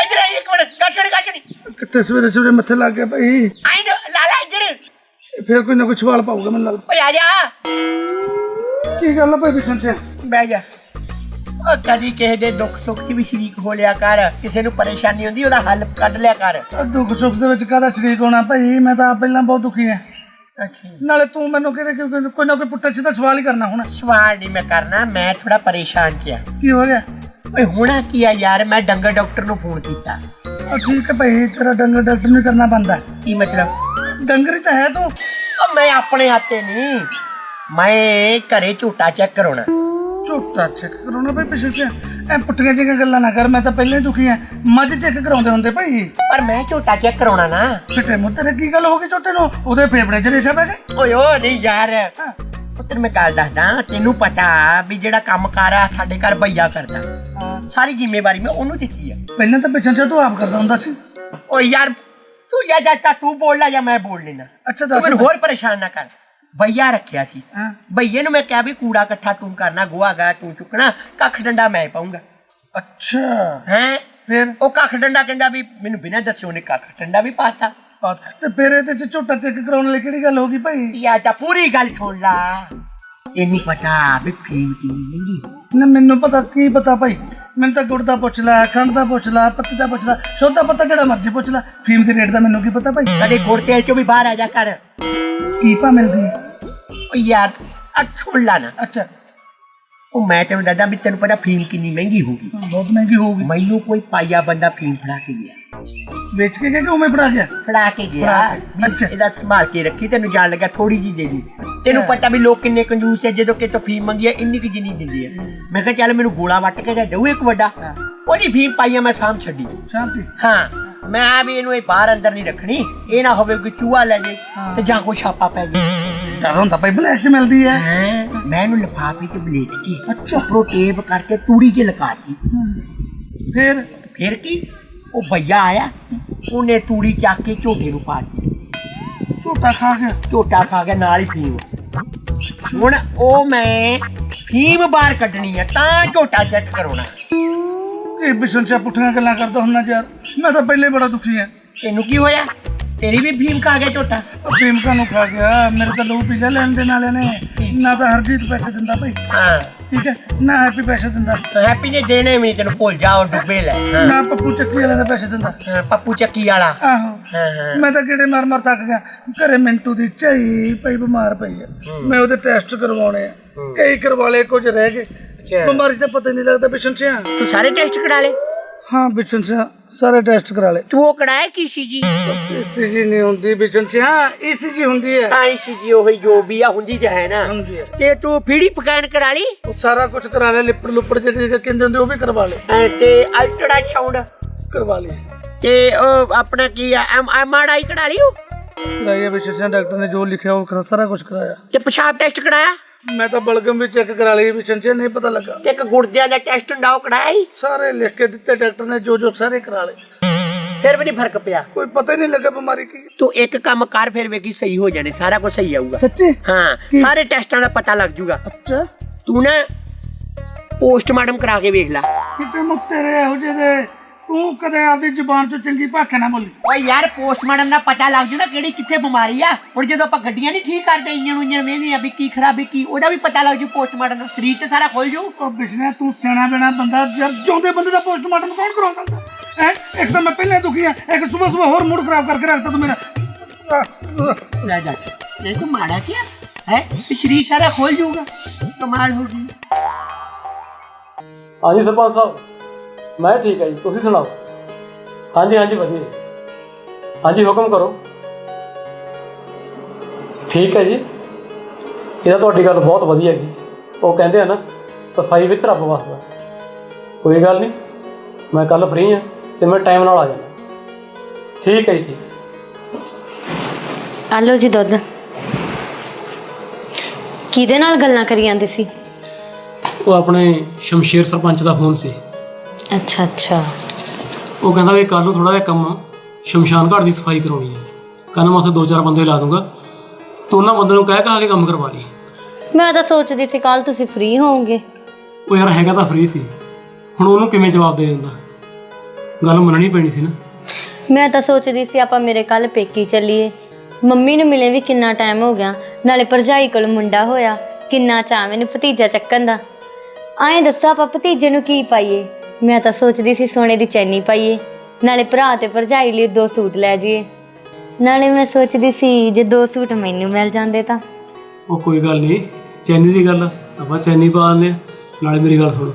ਇੱਧਰ ਆ ਇੱਕ ਮਿੰਟ ਗੱਛੜੀ ਗੱਛੜੀ ਕਿੱਥੇ ਸਵੇਰੇ ਸਵੇਰੇ ਮੱਥੇ ਲੱਗ ਗਿਆ ਭਾਈ? ਆਈ ਲਾਲਾ ਇੱਧਰ। ਫਿਰ ਕੋਈ ਨਾ ਕੋਈ ਸਵਾਲ ਪਾਊਗਾ ਮੈਨੂੰ ਲੱਗਦਾ। ਓਏ ਆ ਜਾ। ਕੀ ਗੱਲ ਆ ਭਾਈ ਬਿਸ਼ਨ ਚ? ਬਹਿ ਜਾ। ਉਹ ਕਦੀ ਕਿਸੇ ਦੇ ਦੁੱਖ ਸੁੱਖ 'ਚ ਵੀ ਸ਼ਰੀਕ ਹੋ ਲਿਆ ਕਰ। ਕਿਸੇ ਨੂੰ ਪਰੇਸ਼ਾਨੀ ਹੁੰਦੀ ਉਹਦਾ ਹੱਲ ਕੱਢ ਲਿਆ ਕਰ। ਦੁੱਖ ਸੁੱਖ ਦੇ ਵਿੱਚ ਕਾਹਦਾ ਸ਼ਰੀਕ ਹੋਣਾ ਭਾਈ? ਮੈਂ ਤਾਂ ਆਪ ਪਹਿਲਾਂ ਬਹੁਤ ਦੁਖੀ ਆ। ਅੱਛਾ ਨਾਲੇ ਤੂੰ ਮੈਨੂੰ ਕਿਹੜੇ ਕਿਉਂ ਕੋਈ ਨਾ ਕੋਈ ਪੁੱਠਾ ਸਿੱਧਾ ਸਵਾਲ ਹੀ ਕਰਨਾ ਹੁਣ। ਸਵਾਲ ਨਹੀਂ ਮੈਂ ਕਰਨਾ ਮੈਂ ਥੋੜਾ ਪਰੇਸ਼ਾਨ ਚ ਆ। ਕੀ ਹੋ ਗਿਆ? ਓਏ ਹੁਣਾ ਕੀ ਆ ਯਾਰ? ਮੈਂ ਡੰਗਰ ਡਾਕਟਰ ਨੂੰ ਫੋਨ ਕੀਤਾ। ਆ ਠੀਕ ਹੈ ਭਾਈ ਤੇਰਾ ਡੰਗਰ ਡਾਕਟਰ ਨੂੰ ਕਰਨਾ ਬੰਦਾ ਕੀ ਮਤਲਬ? ਡੰਗਰ ਹੀ ਤਾਂ ਹੈ ਤੂੰ। ਉਹ ਮੈਂ ਆਪਣੇ ਹੱਥੇ ਨਹੀਂ ਮੈਂ ਘਰੇ ਝੂਟਾ ਚੈੱਕ ਕਰਾਉਣਾ। ਝੋਟਾ ਚੈੱਕ ਕਰਾਉਣਾ ਭਾਈ ਪਿੱਛੇ ਤੇ। ਐ ਪੁੱਠੀਆਂ ਜਿਹੀਆਂ ਗੱਲਾਂ ਨਾ ਕਰ ਮੈਂ ਤਾਂ ਪਹਿਲਾਂ ਹੀ ਦੁਖੀ ਆ। ਮੱਝ ਚੈੱਕ ਕਰਾਉਂਦੇ ਹੁੰਦੇ ਭਾਈ। ਪਰ ਮੈਂ ਝੂਟਾ ਚੈੱਕ ਕਰਾਉਣਾ ਨਾ। ਫਿੱਟੇ ਮੂੰਹ ਤੇਰੇ ਕੀ ਗੱਲ ਹੋ ਗਈ ਝੋਟੇ ਨੂੰ? ਉਹਦੇ ਫੇਫੜੇ 'ਚ ਰੇਸ਼ਾ ਪੈ ਓਏ ਓ ਨਹੀਂ ਯਾਰ। ਪੁੱਤਰ ਮੈਂ ਗੱਲ ਦੱਸਦਾ ਤੈਨੂੰ ਪਤਾ ਵੀ ਜਿਹੜਾ ਕੰਮ ਕਾਰ ਆ ਸਾਡੇ ਘਰ ਭਈਆ ਕਰਦਾ। ਸਾਰੀ ਜ਼ਿੰਮੇਵਾਰੀ ਮੈਂ ਉਹਨੂੰ ਦਿੱਤੀ ਆ। ਪਹਿਲਾਂ ਤਾਂ ਪਿੱਛੇ ਤੂੰ ਆਪ ਕਰਦਾ ਹੁੰਦਾ ਸੀ। ਓਏ ਯਾਰ ਤੂੰ ਜਾਂ ਜਾਂ ਤੂੰ ਬੋਲ ਲੈ ਜਾਂ ਮੈਂ ਬੋਲ ਲੈਣਾ। ਅੱਛਾ ਦੱਸ। ਹੋਰ ਪਰੇਸ਼ਾਨ ਨਾ ਕਰ। ਭਈਆ ਰੱਖਿਆ ਸੀ। ਹਾਂ। ਭਈਏ ਨੂੰ ਮੈਂ ਕਿਹਾ ਵੀ ਕੂੜਾ ਇਕੱਠਾ ਤੂੰ ਕਰਨਾ ਗੋਹਾ ਗਾ ਤੂੰ ਚੁੱਕਣਾ ਕੱਖ ਡੰਡਾ ਮੈਂ ਪਾਉਂਗਾ ਅੱਛਾ। ਹੈ? ਫਿਰ? ਉਹ ਕੱਖ ਡੰਡਾ ਕਹਿੰਦਾ ਵੀ ਮੈਨੂੰ ਬਿਨਾਂ ਦੱਸੇ ਉਹਨੇ ਕੱਖ ਡੰਡਾ ਵੀ ਪਾਤਾ। ਬਾਤ ਤੇ ਫਿਰ ਇਹਦੇ 'ਚ ਝੋਟਾ ਚੈੱਕ ਕਰਾਉਣ ਲਈ ਕਿਹੜੀ ਗੱਲ ਹੋ ਗਈ ਭਾਈ? ਯਾ ਤਾਂ ਪੂਰੀ ਗੱਲ ਸੁਣ ਲਾ। ਇਹਨੂੰ ਪਤਾ ਵੀ ਫੀਮ ਕੀ ਨਹੀਂ ਨਾ ਮੈਨੂੰ ਪਤਾ ਕੀ ਪਤਾ ਭਾਈ ਮੈਨੂੰ ਤਾਂ ਗੁੜ ਦਾ ਪੁੱਛ ਲੈ ਖੰਡ ਦਾ ਪੁੱਛ ਲੈ ਪੱਤੀ ਦਾ ਪੁੱਛ ਲੈ ਸੌਦਾ ਪਤਾ ਜਿਹੜਾ ਮਰਜ਼ੀ ਪੁੱਛ ਲੈ ਫੀਮ ਦੇ ਰੇਟ ਦਾ ਮੈਨੂੰ ਕੀ ਪਤਾ ਭਾਈ? ਕਦੇ ਗੁੜ ਤੇਲ ਚੋਂ ਵੀ ਬਾਹਰ ਆ ਜਾ ਕਰ। ਕੀ ਭਾ ਮਿਲਦੀ ਓ ਯਾਰ ਆ ਸੁਣ ਲਾ ਨਾ। ਅੱਛਾ। ਉਹ ਮੈਂ ਤੈਨੂੰ ਦੱਸਦਾ ਵੀ ਤੈਨੂੰ ਪਤਾ ਫੀਮ ਕਿੰਨੀ ਮਹਿੰਗੀ ਹੋਗੀ ਬਹੁਤ ਮਹਿੰਗੀ ਹੋਊਗੀ ਮੈਨੂੰ ਕੋਈ ਪਾਈਆ ਬੰਦਾ ਫੀਮ ਫੜਾ ਕੇ ਗਿਆ। ਵੇਚ ਕੇ ਕਿ ਉਵੇਂ ਫੜਾ ਗਿਆ? ਫੜਾ ਕੇ ਗਿਆ। ਕੇ, ਵੀ ਅੱਛਾ। ਇਹਦਾ ਸੰਭਾਲ ਕੇ ਰੱਖੀ ਤੈਨੂੰ ਜਾਣ ਲੱਗਾ ਥੋੜੀ ਜੀ ਦੇ ਦੀ। ਤੈਨੂੰ ਪਤਾ ਵੀ ਲੋਕ ਕਿੰਨੇ ਕੰਜੂਸ ਹੈ ਜਦੋਂ ਕਿਤੋਂ ਫੀਮ ਮੰਗੀ ਹੈ ਇੰਨੀ ਕਿ ਜਿੰਨੀ ਦਿੰਦੀ ਹੈ। ਮੈਂ ਕਿਹਾ ਚੱਲ ਮੈਨੂੰ ਗੋਲਾ ਵੱਟ ਕੇ ਦਊ ਇੱਕ ਵੱਡਾ। ਉਹਦੀ ਫੀਮ ਪਾਈਆ ਮੈਂ ਸਾਂਭ ਛੱਡੀ। ਸ਼ਾਂਤੀ ਹਾਂ। ਮੈਂ ਆ ਵੀ ਇਹਨੂੰ ਇਹ ਬਾਹਰ ਅੰਦਰ ਨਹੀਂ ਰੱਖਣੀ। ਇਹ ਨਾ ਹੋਵੇ ਕਿ ਚੂਹਾ ਲੈ ਜੇ ਤੇ ਜਾਂ ਕੋਈ ਛਾਪਾ ਪੈ ਜੇ। ਡਰ ਹੁੰਦਾ ਭਾਈ ਬਲੈਕ ਮਿਲਦੀ ਹੈ ਹੈਂ? ਮੈਂ ਇਹਨੂੰ ਲਿਫਾਫੇ 'ਚ ਬਲੇਟ ਕੇ ਅੱਛਾ। ਟੇਪ ਕਰਕੇ ਤੂੜੀ 'ਚ ਲਗਾਤੀ ਫਿਰ? ਫਿਰ ਕੀ? ਉਹ ਭਈਆ ਆਇਆ ਉਹਨੇ ਤੂੜੀ ਚੱਕ ਕੇ ਝੋਟੇ ਨੂੰ ਪਾ ਦਿੱਤੀ। ਝੋਟਾ ਖਾ ਗਿਆ। ਝੋਟਾ ਖਾ ਕੇ ਨਾਲ ਹੀ ਫੀਮ। ਹੁਣ ਉਹ ਮੈਂ ਫੀਮ ਬਾਹਰ ਕੱਢਣੀ ਆ ਤਾਂ ਝੋਟਾ ਚੈੱਕ ਕਰਾਉਣਾ। ਇਹ ਬਿਸ਼ਨ ਚ ਪੁੱਠੀਆਂ ਗੱਲਾਂ ਕਰਦਾ ਹੁੰਦਾ ਯਾਰ। ਮੈਂ ਤਾਂ ਪਹਿਲੇ ਬੜਾ ਦੁਖੀ ਹਾਂ ਤੈਨੂੰ ਕੀ ਹੋਇਆ? ਤੇਰੀ ਵੀ ਫੀਮ ਖਾ ਗਿਆ ਝੋਟਾ? ਪ੍ਰੇਮਕਾ ਨੂੰ ਖਾ ਗਿਆ? ਮੇਰੇ ਤਾਂ ਲੋਹ ਪੀ ਗਿਆ ਲੈਣ ਦੇ ਨਾਲੇ ਨੇ। ਨਾ ਤਾਂ ਹਰਜੀਤ ਪੈਸੇ ਦਿੰਦਾ ਭਾਈ। ਹਾਂ। ਠੀਕ ਹੈ? ਨਾ ਹੈਪੀ ਪੈਸੇ ਦਿੰਦਾ। ਹੈਪੀ ਨੇ ਦੇਣੇ ਵੀ ਨੀ, ਤੈਨੂੰ ਭੁੱਲ ਜਾ ਉਹ ਡੁੱਬੇ ਲੈ। ਹਾਂ, ਨਾ ਪੱਪੂ ਚੱਕੀ ਵਾਲੇ ਦੇ ਪੈਸੇ ਦਿੰਦਾ। ਹਾਂ, ਪੱਪੂ ਚੱਕੀ ਵਾਲਾ। ਆਹੋ। ਹਾਂ ਹਾਂ। ਮੈਂ ਤਾਂ ਕਿਹੜੇ ਮਾਰ ਮਾਰ ਥੱਕ ਗਿਆ। ਘਰੇ ਮਿੰਟੂ ਦੀ ਝਾਈ ਪਈ ਬਿਮਾਰ ਪਈ ਆ। ਮੈਂ ਉਹਦੇ ਟੈਸਟ ਕਰਵਾਉਣੇ ਆ। ਕਈ ਕਰਵਾ ਲਏ ਕੁਝ ਰਹਿ ਗਏ। ਬਿਮਾਰੀ ਦਾ ਪਤਾ ਹੀ ਨਹੀਂ ਲੱਗਦਾ ਬਿਸ਼ਨ ਸਿਆ। ਤੂੰ ਸਾਰੇ ਟੈਸਟ ਕਰਾ ਲੇ ਹਾਂ ਬਿਸ਼ਨ ਸਿਆ ਸਾਰੇ ਟੈਸਟ ਕਰਾ ਲਏ। ਤੂੰ ਉਹ ਕਰਾਇਆ ਕੀ ਸੀ ਜੀ? ਈਸੀਜੀ ਨਹੀਂ ਹੁੰਦੀ ਬਿਸ਼ਨ ਸਿਆ। ਈਸੀਜੀ ਹੁੰਦੀ ਹੈ। ਆਈ ਸੀ ਜੀ ਉਹੀ ਜੋ ਵੀ ਆ ਹੁੰਦੀ ਹੈ ਨਾ। ਹੁੰਦੀ ਹੈ। ਤੇ ਤੂੰ ਫੀੜੀ ਪਕਾਣ ਕਰਾ ਲਈ? ਉਹ ਸਾਰਾ ਕੁਝ ਕਰਾ ਲਿਆ ਲਿਪੜ ਲੁਪੜ ਜਿਹੜੇ ਕਹਿੰਦੇ ਹੁੰਦੇ ਉਹ ਵੀ ਕਰਵਾ ਲਏ। ਐ ਤੇ ਅਲਟਰਾ ਸਾਊਂਡ। ਕਰਵਾ ਲਈ ਤੇ ਉਹ ਆਪਣਾ ਕੀ ਆ ਐਮ ਐਮ ਆਰ ਆਈ ਕਰਾ ਲਈ ਉਹ? ਕਰਾਇਆ ਬਿਸ਼ਨ ਸਿਆ ਡਾਕਟਰ ਨੇ ਜੋ ਲਿਖਿਆ ਉਹ ਸਾਰਾ ਕੁਝ ਕਰਾਇਆ। ਤੇ ਪਿਸ਼ਾਬ ਟੈਸਟ ਕਰਾਇਆ? ਮੈਂ ਤਾਂ ਬਲਗਮ ਵੀ ਚੈੱਕ ਕਰਾ ਲਈ ਬਿਸ਼ਨ ਸਿਆ ਨਹੀਂ ਪਤਾ ਲੱਗਾ। ਤੇ ਇੱਕ ਗੁਰਦਿਆਂ ਦਾ ਟੈਸਟ ਕਰਾਇਆ ਸੀ? ਸਾਰੇ ਲਿਖ ਕੇ ਦਿੱਤੇ ਡਾਕਟਰ ਨੇ ਜੋ ਜੋ ਸਾਰੇ ਕਰਾ ਲਏ। ਫਿਰ ਵੀ ਨਹੀਂ ਫ਼ਰਕ ਪਿਆ? ਕੋਈ ਪਤਾ ਹੀ ਨਹੀਂ ਲੱਗਾ ਬਿਮਾਰੀ ਕੀ। ਹੈ। ਤੂੰ ਇੱਕ ਕੰਮ ਕਰ ਫਿਰ ਵੇਖੀ ਸਹੀ ਹੋ ਜਾਣੇ ਸਾਰਾ ਕੁਝ ਸਹੀ ਆਊਗਾ। ਸੱਚੀ? ਹਾਂ ਸਾਰੇ ਟੈਸਟਾਂ ਦਾ ਪਤਾ ਲੱਗ ਜੂਗਾ ਅੱਛਾ। ਤੂੰ ਨਾ ਪੋਸਟਮਾਰਟਮ ਕਰਾ ਕੇ ਵੇਖ ਲੈ। ਕਿਤੇ ਮੁੱਕ ਤੇਰੇ ਇਹੋ ਜਿਹੇ ਦੇ? ਤੂੰ ਕਦੇ ਆਪਦੀ ਜ਼ੁਬਾਨ ਚੋਂ ਚੰਗੀ ਭਾਖੇ ਨਾ ਬੋਲੀ। ਓਏ ਯਾਰ ਪੋਸਟਮਾਰਟਮ ਨਾਲ ਪਤਾ ਲੱਗ ਜੂ ਨਾ ਕਿਹੜੀ ਕਿੱਥੇ ਬਿਮਾਰੀ ਆ। ਹੁਣ ਜਦੋਂ ਆਪਾਂ ਗੱਡੀਆਂ ਨਹੀਂ ਠੀਕ ਕਰਦੇ ਇੰਜਣ ਉਂਜਣ ਵੇਖਦੇ ਆ ਵੀ ਕੀ ਖਰਾਬੀ ਕੀ ਉਹਦਾ ਵੀ ਪਤਾ ਲੱਗ ਜੂ ਪੋਸਟਮਾਰਟਮ ਨਾਲ। ਸਰੀਰ ਤੇ ਸਾਰਾ ਖੁੱਲ ਜੂ। ਉਹ ਬਿਸ਼ਨੇ ਤੂੰ ਸਿਆਣਾ ਬਿਨਾ ਬੰਦਾ ਜਦ ਜਿਉਂਦੇ ਬੰਦੇ ਦਾ ਪੋਸਟਮਾਰਟਮ ਕੌਣ ਕਰਾਉਂਦਾ? ਹੈ? ਇੱਕ ਤਾਂ ਮੈਂ ਪਹਿਲੇ ਦੁਖੀ ਆ ਇੱਕ ਸਵੇਰ ਸਵੇਰ ਹੋਰ ਮੂਡ ਖਰਾਬ ਕਰਕੇ ਰੱਖਤਾ ਤੂੰ ਮੇਰਾ। ਆਹ, ਲੈ ਜਾ। ਨਹੀਂ ਤੂੰ ਮਾੜਾ ਕੀ ਹੈ? ਸਰੀਰ ਸਾਰਾ ਖੁੱਲ ਜੂਗਾ। ਕਮਾਲ ਹੋ ਗਈ। ਹਾਂਜੀ ਸਰਪੰਚ ਸਾਹਿਬ ਮੈਂ ਠੀਕ ਹੈ ਜੀ ਤੁਸੀਂ ਸੁਣਾਓ। ਹਾਂਜੀ ਹਾਂਜੀ ਵਧੀਆ ਹਾਂਜੀ ਹੁਕਮ ਕਰੋ। ਠੀਕ ਹੈ ਜੀ। ਇਹ ਤਾਂ ਤੁਹਾਡੀ ਗੱਲ ਬਹੁਤ ਵਧੀਆ ਹੈਗੀ ਉਹ ਕਹਿੰਦੇ ਆ ਨਾ ਸਫ਼ਾਈ ਵਿੱਚ ਰੱਬ ਵਸਦਾ ਕੋਈ ਗੱਲ ਨਹੀਂ ਮੈਂ ਕੱਲ ਫ੍ਰੀ ਹਾਂ ਤੇ ਮੈਂ ਟਾਈਮ ਨਾਲ ਆ ਜਾਣਾ ਠੀਕ ਹੈ ਜੀ ਠੀਕ। ਆ ਲਓ ਜੀ ਦੁੱਧ। ਕਿਹਦੇ ਨਾਲ ਗੱਲਾਂ ਕਰੀ ਜਾਂਦੇ ਸੀ? ਉਹ ਆਪਣੇ ਸ਼ਮਸ਼ੀਰ ਸਰਪੰਚ ਦਾ ਫੋਨ ਸੀ। ਅੱਛਾ ਅੱਛਾ। ਉਹ ਕਹਿੰਦਾ ਵੀ ਕੱਲ ਨੂੰ ਥੋੜਾ ਜਿਹਾ ਕੰਮ ਸ਼ਮਸ਼ਾਨ ਘਾਟ ਦੀ ਸਫ਼ਾਈ ਕਰਾਉਣੀ ਹੈ। ਕਹਿੰਦਾ ਮੈਂ ਉੱਥੇ ਦੋ ਚਾਰ ਬੰਦੇ ਲਾ ਦੂੰਗਾ। ਤੂੰ ਉਹਨਾਂ ਬੰਦੇ ਨੂੰ ਕਹਿ ਕਹਾ ਕੇ ਕੰਮ ਕਰਵਾ ਲਈ। ਮੈਂ ਤਾਂ ਸੋਚਦੀ ਸੀ ਕੱਲ ਤੁਸੀਂ ਫ੍ਰੀ ਹੋਵੋਗੇ। ਉਹ ਯਾਰ ਹੈਗਾ ਤਾਂ ਫ੍ਰੀ ਸੀ। ਹੁਣ ਉਹਨੂੰ ਕਿਵੇਂ ਜਵਾਬ ਦੇ ਦਿੰਦਾ? ਗੱਲ ਮੰਨਣੀ ਪੈਣੀ ਸੀ ਨਾ। ਮੈਂ ਤਾਂ ਸੋਚਦੀ ਸੀ ਆਪਾਂ ਮੇਰੇ ਕੱਲ ਪੇਕੀ ਚੱਲੀਏ। ਮੰਮੀ ਨੂੰ ਮਿਲੇ ਵੀ ਕਿੰਨਾ ਟਾਈਮ ਹੋ ਗਿਆ। ਨਾਲੇ ਭਰਜਾਈ ਕੋਲ ਮੁੰਡਾ ਹੋਇਆ। ਕਿੰਨਾ ਚਾਅ ਮੈਨੂੰ ਭਤੀਜਾ ਚੱਕਣ ਦਾ। ਐਂ ਦੱਸੋ ਆਪਾਂ ਭਤੀਜੇ ਨੂੰ ਕੀ ਪਾਈਏ। ਮੈਂ ਤਾਂ ਸੋਚਦੀ ਸੀ ਸੋਨੇ ਦੀ ਚੈਨੀ ਪਾਈਏ ਨਾਲੇ ਭਰਾ ਤੇ ਭਰਜਾਈ ਲਈ ਦੋ ਸੂਟ ਲੈ ਜਾਈਏ। ਨਾਲੇ ਮੈਂ ਸੋਚਦੀ ਸੀ ਜੇ ਦੋ ਸੂਟ ਮੈਨੂੰ ਮਿਲ ਜਾਂਦੇ ਤਾਂ। ਉਹ ਕੋਈ ਗੱਲ ਨਹੀਂ ਚੈਨੀ ਦੀ ਗੱਲ ਆ, ਆਪਾਂ ਚੈਨੀ ਪਾ ਲੈਂਦੇ ਹਾਂ ਨਾਲੇ ਮੇਰੀ ਗੱਲ ਸੁਣ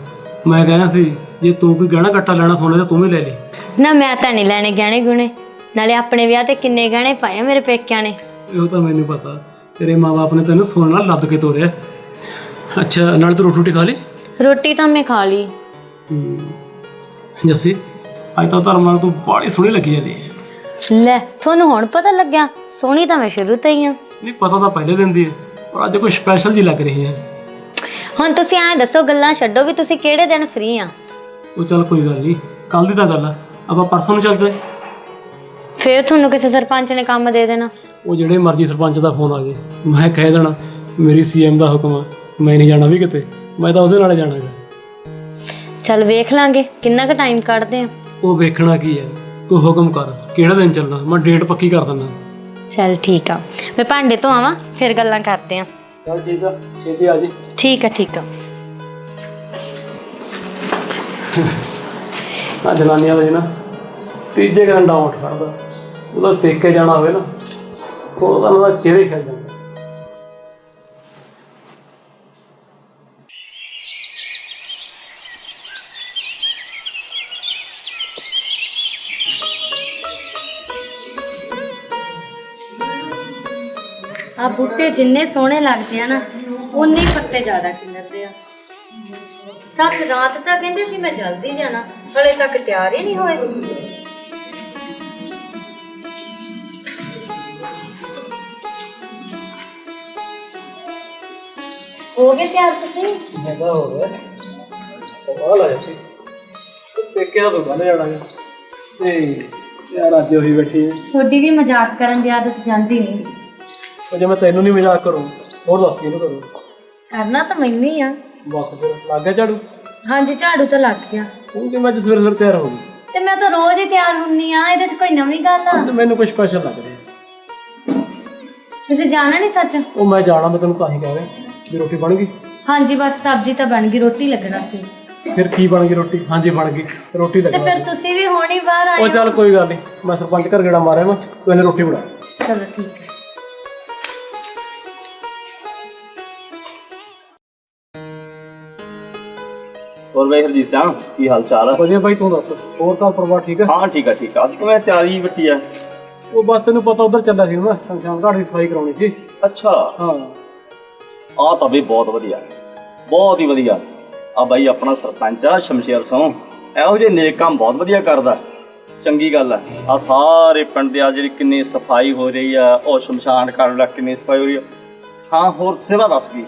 ਮੈਂ ਕਹਿਣਾ ਸੀ ਜੇ ਤੂੰ ਕੋਈ ਗਹਿਣਾ ਕੱਟਾ ਲੈਣਾ ਸੋਨੇ ਦਾ ਤੂੰ ਵੀ ਲੈ ਲੈ ਨਾ ਮੈਂ ਤਾਂ ਨਹੀਂ ਲੈਣੇ ਗਹਿਣੇ ਗੁਣੇ ਨਾਲੇ ਆਪਣੇ ਵਿਆਹ ਤੇ ਕਿੰਨੇ ਗਹਿਣੇ ਪਾਏ ਆ ਮੇਰੇ ਪੇਕਿਆਂ ਨੇ। ਉਹ ਤਾਂ ਮੈਨੂੰ ਪਤਾ ਤੇਰੇ ਮਾਪੇ ਨੇ ਤੈਨੂੰ ਸੋਨੇ ਨਾਲ ਲੱਦ ਕੇ ਤੋਰਿਆ। ਅੱਛਾ ਨਾਲੇ ਤੂੰ ਰੋਟੀ ਰੂਟੀ ਖਾ ਲਈ? ਰੋਟੀ ਤਾਂ ਮੈਂ ਖਾ ਲਈ। ਹਮ, ਜੱਸੀ ਅੱਜ ਤਾਂ ਧਰਮ ਨਾਲ ਤੂੰ ਬਾੜੀ ਸੋਹਣੀ ਲੱਗੀ ਜਾਂਦੀ ਹੈ। ਲੈ ਤੁਹਾਨੂੰ ਹੁਣ ਪਤਾ ਲੱਗਿਆ ਸੋਹਣੀ ਤਾਂ ਮੈਂ ਸ਼ੁਰੂ ਤੋਂ ਹੀ ਆ ਨਹੀਂ ਪਤਾ ਤਾਂ ਪਹਿਲੇ ਦਿਨ ਦੀ ਹੈ ਪਰ ਅੱਜ ਕੋਈ ਸਪੈਸ਼ਲ ਜੀ ਲੱਗ ਰਹੀ ਹੈ। ਹੁਣ ਤੁਸੀਂ ਐਂ ਦੱਸੋ ਗੱਲਾਂ ਛੱਡੋ ਵੀ ਤੁਸੀਂ ਕਿਹੜੇ ਦਿਨ ਫ੍ਰੀ ਆ? ਉਹ ਚੱਲ ਕੋਈ ਗੱਲ ਨਹੀਂ ਕੱਲ ਦੀ ਤਾਂ ਗੱਲ ਆ ਆਪਾਂ ਪਰਸੋਂ ਨੂੰ ਚੱਲਦੇ ਫੇਰ ਤੁਹਾਨੂੰ ਕਿਸੇ ਸਰਪੰਚ ਨੇ ਕੰਮ ਦੇ ਦੇਣਾ। ਉਹ ਜਿਹੜੇ ਮਰਜ਼ੀ ਸਰਪੰਚ ਦਾ ਫੋਨ ਆ ਜੇ ਮੈਂ ਕਹਿ ਦੇਣਾ ਮੇਰੀ ਸੀਐਮ ਦਾ ਹੁਕਮ ਆ ਮੈਂ ਨਹੀਂ ਜਾਣਾ ਵੀ ਕਿਤੇ ਮੈਂ ਤਾਂ ਉਹਦੇ ਨਾਲ ਹੀ ਜਾਣਾ ਗਾ ਚੱਲ ਵੇਖ ਲਾਂਗੇ ਕਿੰਨਾ ਕੁ ਟਾਈਮ ਕੱਢਦੇ ਆ। ਉਹ ਵੇਖਣਾ ਕੀ ਹੈ ਤੂੰ ਹੁਕਮ ਕਰ ਕਿਹੜਾ ਦਿਨ ਚੱਲਣਾ ਮੈਂ ਡੇਟ ਪੱਕੀ ਕਰ ਦਿੰਦਾ। ਚੱਲ ਠੀਕ ਆ ਮੈਂ ਭਾਂਡੇ ਤੋਂ ਆਵਾਂ ਫਿਰ ਗੱਲਾਂ ਕਰਦੇ ਆ। ਚੱਲ ਠੀਕ ਆ ਛੇਤੀ ਆ ਜੀ। ਠੀਕ ਆ ਠੀਕ ਆ। ਆ ਜਨਾਨੀਆਂ ਦਾ ਜੀ ਨਾ ਤੀਜੇ ਡਾਊਨ ਉੱਠ ਖੜਦਾ ਉਹਦਾ ਪੇਕੇ ਜਾਣਾ ਹੋਵੇ ਨਾ ਉਹਦਾ ਨਾ ਉਹਦਾ ਚਿਹਰੇ ਖਿਲ ਜਾਂਦਾ। ਬੂਟੇ ਜਿੰਨੇ ਸੋਹਣੇ ਲੱਗਦੇ ਆ ਨਾ ਉਨੇ ਹੀ ਪੱਤੇ ਜ਼ਿਆਦਾ ਖਿਲਰਦੇ ਆ। ਸੱਚ ਰਾਤ ਤਾਂ ਕਹਿੰਦੇ ਸੀ ਮੈਂ ਜਲਦੀ ਜਾਣਾ ਹਲੇ ਤੱਕ ਤਿਆਰ ਹੀ ਨਹੀਂ ਹੋਏ। ਹੋ ਗਏ ਤਿਆਰ ਤੁਸੀਂ? ਹੈਗਾ ਹੋ ਗਿਆ। ਕਮਾਲ ਆਇਆ ਸੀ। ਤੇ ਪੇਕੇ ਦਾ ਦੁਕਾਨ ਜਾਣਾ ਗਾ। ਤੇ ਯਾਰ ਅੱਜ ਉਹੀ ਬੈਠੀ ਹੈ। ਤੁਹਾਡੀ ਵੀ ਮਜ਼ਾਕ ਕਰਨ ਦੀ ਆਦਤ ਜਾਂਦੀ ਨਹੀਂ। ਉਹ ਜੇ ਮੈਂ ਤੈਨੂੰ ਨਹੀਂ ਮਜ਼ਾਕ ਕਰੂੰ ਹੋਰ ਦੱਸ ਕਿਹਨੂੰ ਕਰੂੰ? ਕਰਨਾ ਤਾਂ ਮੈਨੂੰ ਹੀ ਆ। ਬਸ ਫਿਰ ਲੱਗ ਗਿਆ ਝਾੜੂ? ਹਾਂਜੀ ਝਾੜੂ ਤਾਂ ਲੱਗ ਗਿਆ। ਤੂੰ ਕਿ ਮੈਂ ਅੱਜ ਸਵੇਰੇ ਸਵੇਰੇ ਤਿਆਰ ਹੋ ਗਈ? ਤੇ ਮੈਂ ਤਾਂ ਰੋਜ਼ ਹੀ ਤਿਆਰ ਹੁੰਨੀ ਆ ਇਹਦੇ 'ਚ ਕੋਈ ਨਵੀਂ ਗੱਲ ਆ? ਤੇ ਮੈਨੂੰ ਕੁਝ ਸਪੈਸ਼ਲ ਲੱਗ ਰਿਹਾ। ਤੁਸੀਂ ਜਾਣਾ ਨਹੀਂ ਸੱਚ? ਉਹ ਮੈਂ ਜਾਣਾ ਮੈਂ ਤੈਨੂੰ ਤਾਂ ਹੀ ਕਹਿ ਰਿਹਾ ਵੀ ਰੋਟੀ ਬਣ ਗਈ? ਹਾਂਜੀ ਬਸ ਸਬਜ਼ੀ ਤਾਂ ਬਣ ਗਈ ਰੋਟੀ ਲੱਗਣਾ ਸੀ। ਫਿਰ ਕੀ ਬਣ ਗਈ ਰੋਟੀ? ਹਾਂਜੀ ਬਣ ਗਈ ਰੋਟੀ ਤੇ ਲੱਗਣਾ ਫਿਰ ਤੁਸੀਂ ਵੀ ਹੋਣੀ ਬਾਹਰ ਉਹ ਆਏ ਚੱਲ ਕੋਈ ਗੱਲ ਨਹੀਂ ਮੈਂ ਸਰਪੰਚ ਘਰ ਗੇੜਾ ਮਾਰਿਆ ਮੈਂ ਤੂੰ ਇਹਨੇ ਰੋਟੀ ਬਣਾ। ਚਲੋ ਠੀਕ ਹੈ। ਹੋਰ ਬਾਈ ਹਰਜੀਤ ਸਿੰਘ ਕੀ ਹਾਲ ਚਾਲ ਆ? ਵਧੀਆ ਬਾਈ ਤੂੰ ਦੱਸ ਹੋਰ ਤਾਂ ਪਰਿਵਾਰ ਠੀਕ ਹੈ ਹਾਂ ਠੀਕ ਆ ਠੀਕ ਆ। ਅੱਜ ਕਿਵੇਂ ਤਿਆਰੀ ਬੱਟੀ ਆ? ਉਹ ਬਸ ਤੈਨੂੰ ਪਤਾ ਉਧਰ ਚੱਲਿਆ ਸੀ ਮੈਂ ਸ਼ਮਸ਼ਾਨ ਘਾਟ ਦੀ ਸਫ਼ਾਈ ਕਰਾਉਣੀ ਸੀ। ਅੱਛਾ। ਹਾਂ। ਆ ਤਾਂ ਵੀ ਬਹੁਤ ਵਧੀਆ। ਬਹੁਤ ਹੀ ਵਧੀਆ। ਆ ਬਾਈ ਆਪਣਾ ਸਰਪੰਚ ਆ ਸ਼ਮਸ਼ੇਰ ਸਿੰਘ। ਇਹੋ ਜਿਹੇ ਨੇਕ ਕੰਮ ਬਹੁਤ ਵਧੀਆ ਕਰਦਾ। ਚੰਗੀ ਗੱਲ ਆ। ਆ ਸਾਰੇ ਪਿੰਡ ਦੇ ਆ ਜਿਹੜੀ ਕਿੰਨੀ ਸਫ਼ਾਈ ਹੋ ਰਹੀ ਆ ਉਹ ਸ਼ਮਸ਼ਾਨ ਘਾਟ ਦਾ ਕਿੰਨੀ ਸਫ਼ਾਈ ਹੋ ਰਹੀ ਆ। ਹਾਂ ਹੋਰ ਸੇਵਾ ਦੱਸ ਕੀ?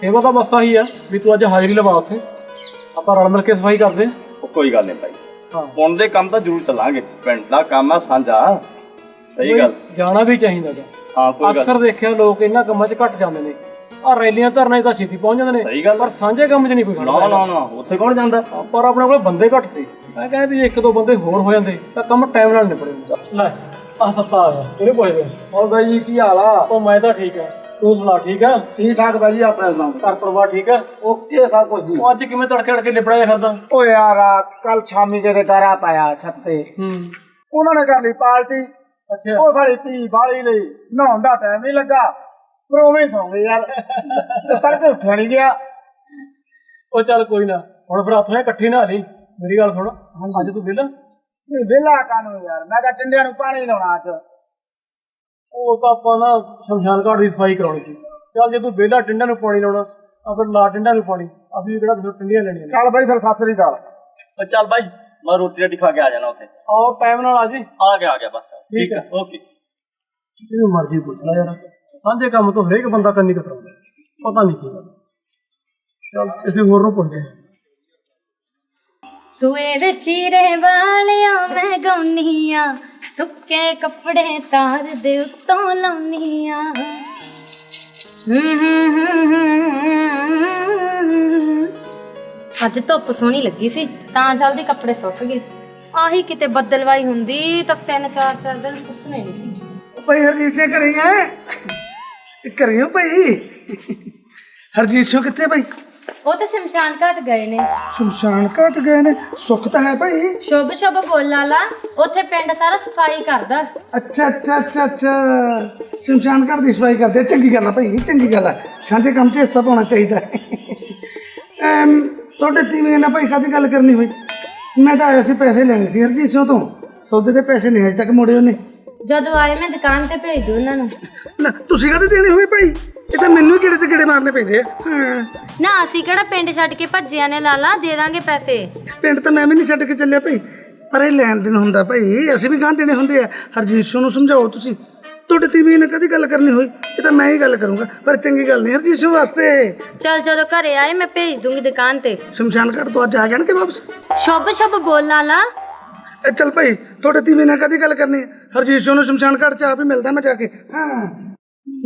ਸੇਵਾ ਤਾਂ ਬਸ ਆਹੀ ਆ ਵੀ ਤੂੰ ਅੱਜ ਹਾਜ਼ਰੀ ਲਵਾ ਉੱਥੇ। ਆਪਾਂ ਰਲ ਮਿਲ ਕੇ ਸਫ਼ਾਈ ਕਰਦੇ ਹਾਂ। ਉਹ ਕੋਈ ਗੱਲ ਨਹੀਂ ਹਾਂ। ਹੁਣ ਦੇ ਕੰਮ ਤਾਂ ਜ਼ਰੂਰ ਚੱਲਾਂਗੇ। ਪਿੰਡ ਦਾ ਕੰਮ ਆ ਸਾਂਝਾ ਸਹੀ ਗੱਲ। ਜਾਣਾ ਵੀ ਚਾਹੀਦਾ ਗਾ। ਹਾਂ ਕੋਈ ਗੱਲ ਅਕਸਰ ਦੇਖਿਆ ਲੋਕ ਇਹਨਾਂ ਕੰਮਾਂ 'ਚ ਘੱਟ ਜਾਂਦੇ ਨੇ। ਆ ਰੈਲੀਆਂ ਧਰਨੇ ਤਾਂ ਛੇਤੀ ਪਹੁੰਚ ਜਾਂਦੇ ਨੇ। ਸਹੀ ਗੱਲ। ਪਰ ਸਾਂਝੇ ਕੰਮ 'ਚ ਨਹੀਂ ਕੋਈ ਖੜਦਾ ਨਾ ਨਾ ਨਾ ਉੱਥੇ ਕੌਣ ਜਾਂਦਾ? ਪਰ ਆਪਣੇ ਕੋਲ ਬੰਦੇ ਘੱਟ ਸੀ। ਮੈਂ ਕਹਿੰਦਾ ਜੇ ਇੱਕ ਦੋ ਬੰਦੇ ਹੋਰ ਹੋ ਜਾਂਦੇ ਤਾਂ ਕੰਮ ਟਾਈਮ ਨਾਲ ਨਿਬੜ। ਜਾਂਦਾ ਲੈ ਆ ਸੱਤਾ ਆ ਗਿਆ। ਤੇਰੇ ਪੁੱਛਦੇ ਹੋਰ ਬਾਈ ਜੀ ਕੀ ਹਾਲ ਆ? ਉਹ ਮੈਂ ਤਾਂ ਠੀਕ ਆ। ਤੂੰ ਸੁਣਾ ਠੀਕ ਆ ਠੀਕ ਠਾਕ ਬਾਈ ਜੀ ਆਪਣਾ ਸੁਣਾਓ? ਘਰ ਪਰਿਵਾਰ ਠੀਕ ਆ ਓਕੇ ਸਭ ਕੁਝ ਜੀ। ਉਹ ਅੱਜ ਕਿਵੇਂ ਤੜਕੇ ਤੜਕੇ ਲਿਬੜਿਆ ਫਿਰਦਾ? ਓ ਯਾਰ ਕੱਲ ਸ਼ਾਮੀ ਕਿਤੇ ਤਾਰਾ ਪਾਇਆ ਛੱਤ ਤੇ। ਹੂੰ। ਉਹਨਾਂ ਨੇ ਕਰ ਲਈ ਪਾਰਟੀ ਅੱਛਾ। ਉਹ ਸਾਡੀ ਧੀ ਬਾਲੀ ਲਈ ਨਹਾਉਣ ਦਾ ਟਾਈਮ ਨਹੀਂ ਲੱਗਾ। ਪਰ ਉਵੇਂ ਹੀ ਸੌਂ ਗਏ ਯਾਰ। ਤੜਕੇ ਉੱਠਿਆ ਨਹੀਂ ਗਿਆ। ਉਹ ਚੱਲ ਕੋਈ ਨਾ ਹੁਣ ਫਿਰ ਹੱਥ ਨਾਲ ਇਕੱਠੀ ਨਾ ਲਈ। ਮੇਰੀ ਗੱਲ ਸੁਣ ਅੱਜ ਤੂੰ ਵਿਹਲਾ? ਨਹੀਂ ਵਿਹਲਾ ਕਾਨੂੰ ਯਾਰ? ਮੈਂ ਤਾਂ ਟਿੰਡਿਆਂ ਨੂੰ ਪਾਣੀ ਲਾਉਣਾ ਅੱਜ। ਉਹ ਤਾਂ ਆਪਾਂ ਨਾ ਸ਼ਮਸ਼ਾਨ ਘਾਟ ਦੀ ਸਫ਼ਾਈ ਕਰਾਉਣੀ ਸੀ। ਚੱਲ ਜੇ ਤੂੰ ਵਿਹਲਾ ਟਿੰਡਾਂ ਨੂੰ ਪਾਣੀ ਲਾਉਣਾ ਤਾਂ ਫਿਰ ਲਾ ਟਿੰਡਾਂ ਨੂੰ ਪਾਣੀ। ਅਸੀਂ ਵੀ ਕਿਹੜਾ ਫਿਰ ਟਿੰਡੀਆਂ ਲੈਣੀਆਂ ਨੇ। ਚੱਲ ਬਾਈ ਫਿਰ ਸਤਿ ਸ੍ਰੀ ਅਕਾਲ। ਚੱਲ ਬਾਈ ਮੈਂ ਰੋਟੀ ਰਾਟੀ ਖਾ ਕੇ ਆ ਜਾਣਾ ਉੱਥੇ। ਆਓ ਟਾਈਮ ਨਾਲ ਆ ਜੀ? ਆ ਗਿਆ ਆ ਗਿਆ ਬਸ। ਠੀਕ ਹੈ। ਓਕੇ। ਜਿਹਨੂੰ ਮਰਜ਼ੀ ਪੁੱਛ ਲੈ ਯਾਰ। ਸਾਂਝੇ ਕੰਮ ਤੋਂ ਹਰੇਕ ਬੰਦਾ ਕੰਨੀ ਕਤਰਾਉਂਦਾ। ਪਤਾ ਨਹੀਂ ਕੀ ਗੱਲ। ਚੱਲ ਕਿਸੇ ਹੋਰ ਨੂੰ ਪੁੱਛਦੇ ਹਾਂ। ਸੂਏ ਵਿੱਚ ਹੀ ਰਹਿ ਵਾਲਿਆ ਮੈਂ ਗਾਉਨੀਆਂ ਸੁੱਕੇ ਕੱਪੜੇ ਤਾਰ ਦੇ ਉੱਤੋਂ ਲਾਉਨੀਆਂ ਅੱਜ ਧੁੱਪ ਸੋਹਣੀ ਲੱਗੀ ਸੀ, ਤਾਂ ਜਲਦੀ ਕੱਪੜੇ ਸੁੱਕ ਗਏ। ਆਹੀ ਕਿਤੇ ਬੱਦਲਵਾਈ ਹੁੰਦੀ, ਤਾਂ ਤਿੰਨ, ਚਾਰ ਚਾਰ ਦਿਨ ਸੁੱਕਣੇ ਨਹੀਂ ਸੀ। ਭਾਈ ਹਰਜੀਤ ਸਿੰਘ ਘਰੇ ਹੈ ਘਰੇ ਹੋ ਭਾਈ। ਹਰਜੀਤ ਸਿੰਘ ਕਿੱਥੇ ਭਾਈ? ਉਹ ਤਾਂ ਸ਼ਮਸ਼ਾਨ ਘਾਟ ਗਏ ਨੇ। ਸ਼ਮਸ਼ਾਨ ਘਾਟ ਗਏ ਨੇ? ਸੁੱਖ ਤਾਂ ਹੈ ਭਾਈ। ਸ਼ੁਭ ਸ਼ੁਭ ਬੋਲਾ ਲਾ ਉੱਥੇ ਪਿੰਡ ਸਾਰਾ ਸਫ਼ਾਈ ਕਰਦਾ। ਅੱਛਾ ਅੱਛਾ ਅੱਛਾ ਅੱਛਾ। ਸ਼ਮਸ਼ਾਨ ਘਾਟ ਦੀ ਸਫ਼ਾਈ ਕਰਦੇ। ਚੰਗੀ ਗੱਲ ਆ ਭਾਈ ਚੰਗੀ ਗੱਲ ਆ। ਸਾਂਝੇ ਕੰਮ 'ਚ ਹਿੱਸਾ ਪਾਉਣਾ ਚਾਹੀਦਾ। ਅਮ, ਤੁਹਾਡੇ ਤੀਵੇਂ ਨਾਲ ਭਾਈ ਕਾਹਦੀ ਗੱਲ ਕਰਨੀ ਹੋਈ? ਮੈਂ ਤਾਂ ਆਇਆ ਸੀ ਪੈਸੇ ਲੈਣੇ ਸੀ ਹਰਜੀਤ ਸਿੰਘ ਤੋਂ। ਸੌਦੇ ਦੇ ਪੈਸੇ ਨਹੀਂ ਹਜੇ ਤੱਕ ਮੋੜੇ ਉਹਨੇ ਜਦੋਂ ਆਏ ਮੈਂ ਦੁਕਾਨ ਤੇ ਭੇਜ ਦੂੰ ਉਹਨਾਂ ਨੂੰ। ਲੈ ਤੁਸੀਂ ਕਾਹਦੇ ਦੇਣੇ ਹੋਏ ਭਾਈ? ਇਹ ਤਾਂ ਮੈਨੂੰ ਹੀ ਕਿਹੜੇ ਤੇ ਕਿਹੜੇ ਮਾਰਨੇ ਪੈਂਦੇ ਆ। ਹਾਂ। ਨਾ ਅਸੀਂ ਕਿਹੜਾ ਪਿੰਡ ਛੱਡ ਕੇ ਭੱਜਿਆ ਨੇ ਲਾਲਾ ਦੇ ਦਾਂਗੇ ਪੈਸੇ। ਪਿੰਡ ਤਾਂ ਮੈਂ ਵੀ ਨਹੀਂ ਛੱਡ ਕੇ ਚੱਲਿਆ ਭਾਈ। ਪਰ ਇਹ ਲੈਣ ਦੇਣ ਹੁੰਦਾ ਭਾਈ ਅਸੀਂ ਵੀ ਗਾਂ ਦੇਣੇ ਹੁੰਦੇ ਆ। ਹਰਜੀਤ ਸਿੰਘ ਨੂੰ ਸਮਝਾਓ ਤੁਸੀਂ। ਤੁਹਾਡੇ ਤੀਵੀਂ ਨੇ ਕਦੀ ਗੱਲ ਕਰਨੀ ਹੋਈ? ਇਹ ਤਾਂ ਮੈਂ ਹੀ ਗੱਲ ਕਰੂੰਗਾ ਪਰ ਚੰਗੀ ਗੱਲ ਨਹੀਂ ਹਰਜੀਤ ਸਿੰਘ ਵਾਸਤੇ। ਚਲ ਜਦੋਂ ਘਰੇ ਆਏ ਮੈਂ ਭੇਜ ਦੂੰਗੀ ਦੁਕਾਨ ਤੇ। ਸ਼ਮਸ਼ਾਨ ਘਾਟ ਤੋਂ ਅੱਜ ਆ ਜਾਣਗੇ ਵਾਪਸ? ਸ਼ੁਭ ਸ਼ੁਭ ਬੋਲ ਲਾਲਾ ਇਹ ਚੱਲ ਭਾਈ ਤੁਹਾਡੇ ਤੀਵੀਂ ਨੇ ਕਦੀ ਗੱਲ ਕਰਨੀ? ਹੈ ਹਰਜੀਤ ਸਿੰਘ ਨੂੰ ਸ਼ਮਸ਼ਾਨ ਘਾਟ 'ਚ ਆਪ ਹੀ ਮਿਲਦਾ ਮੈਂ ਜਾ ਕੇ। ਹਾਂ।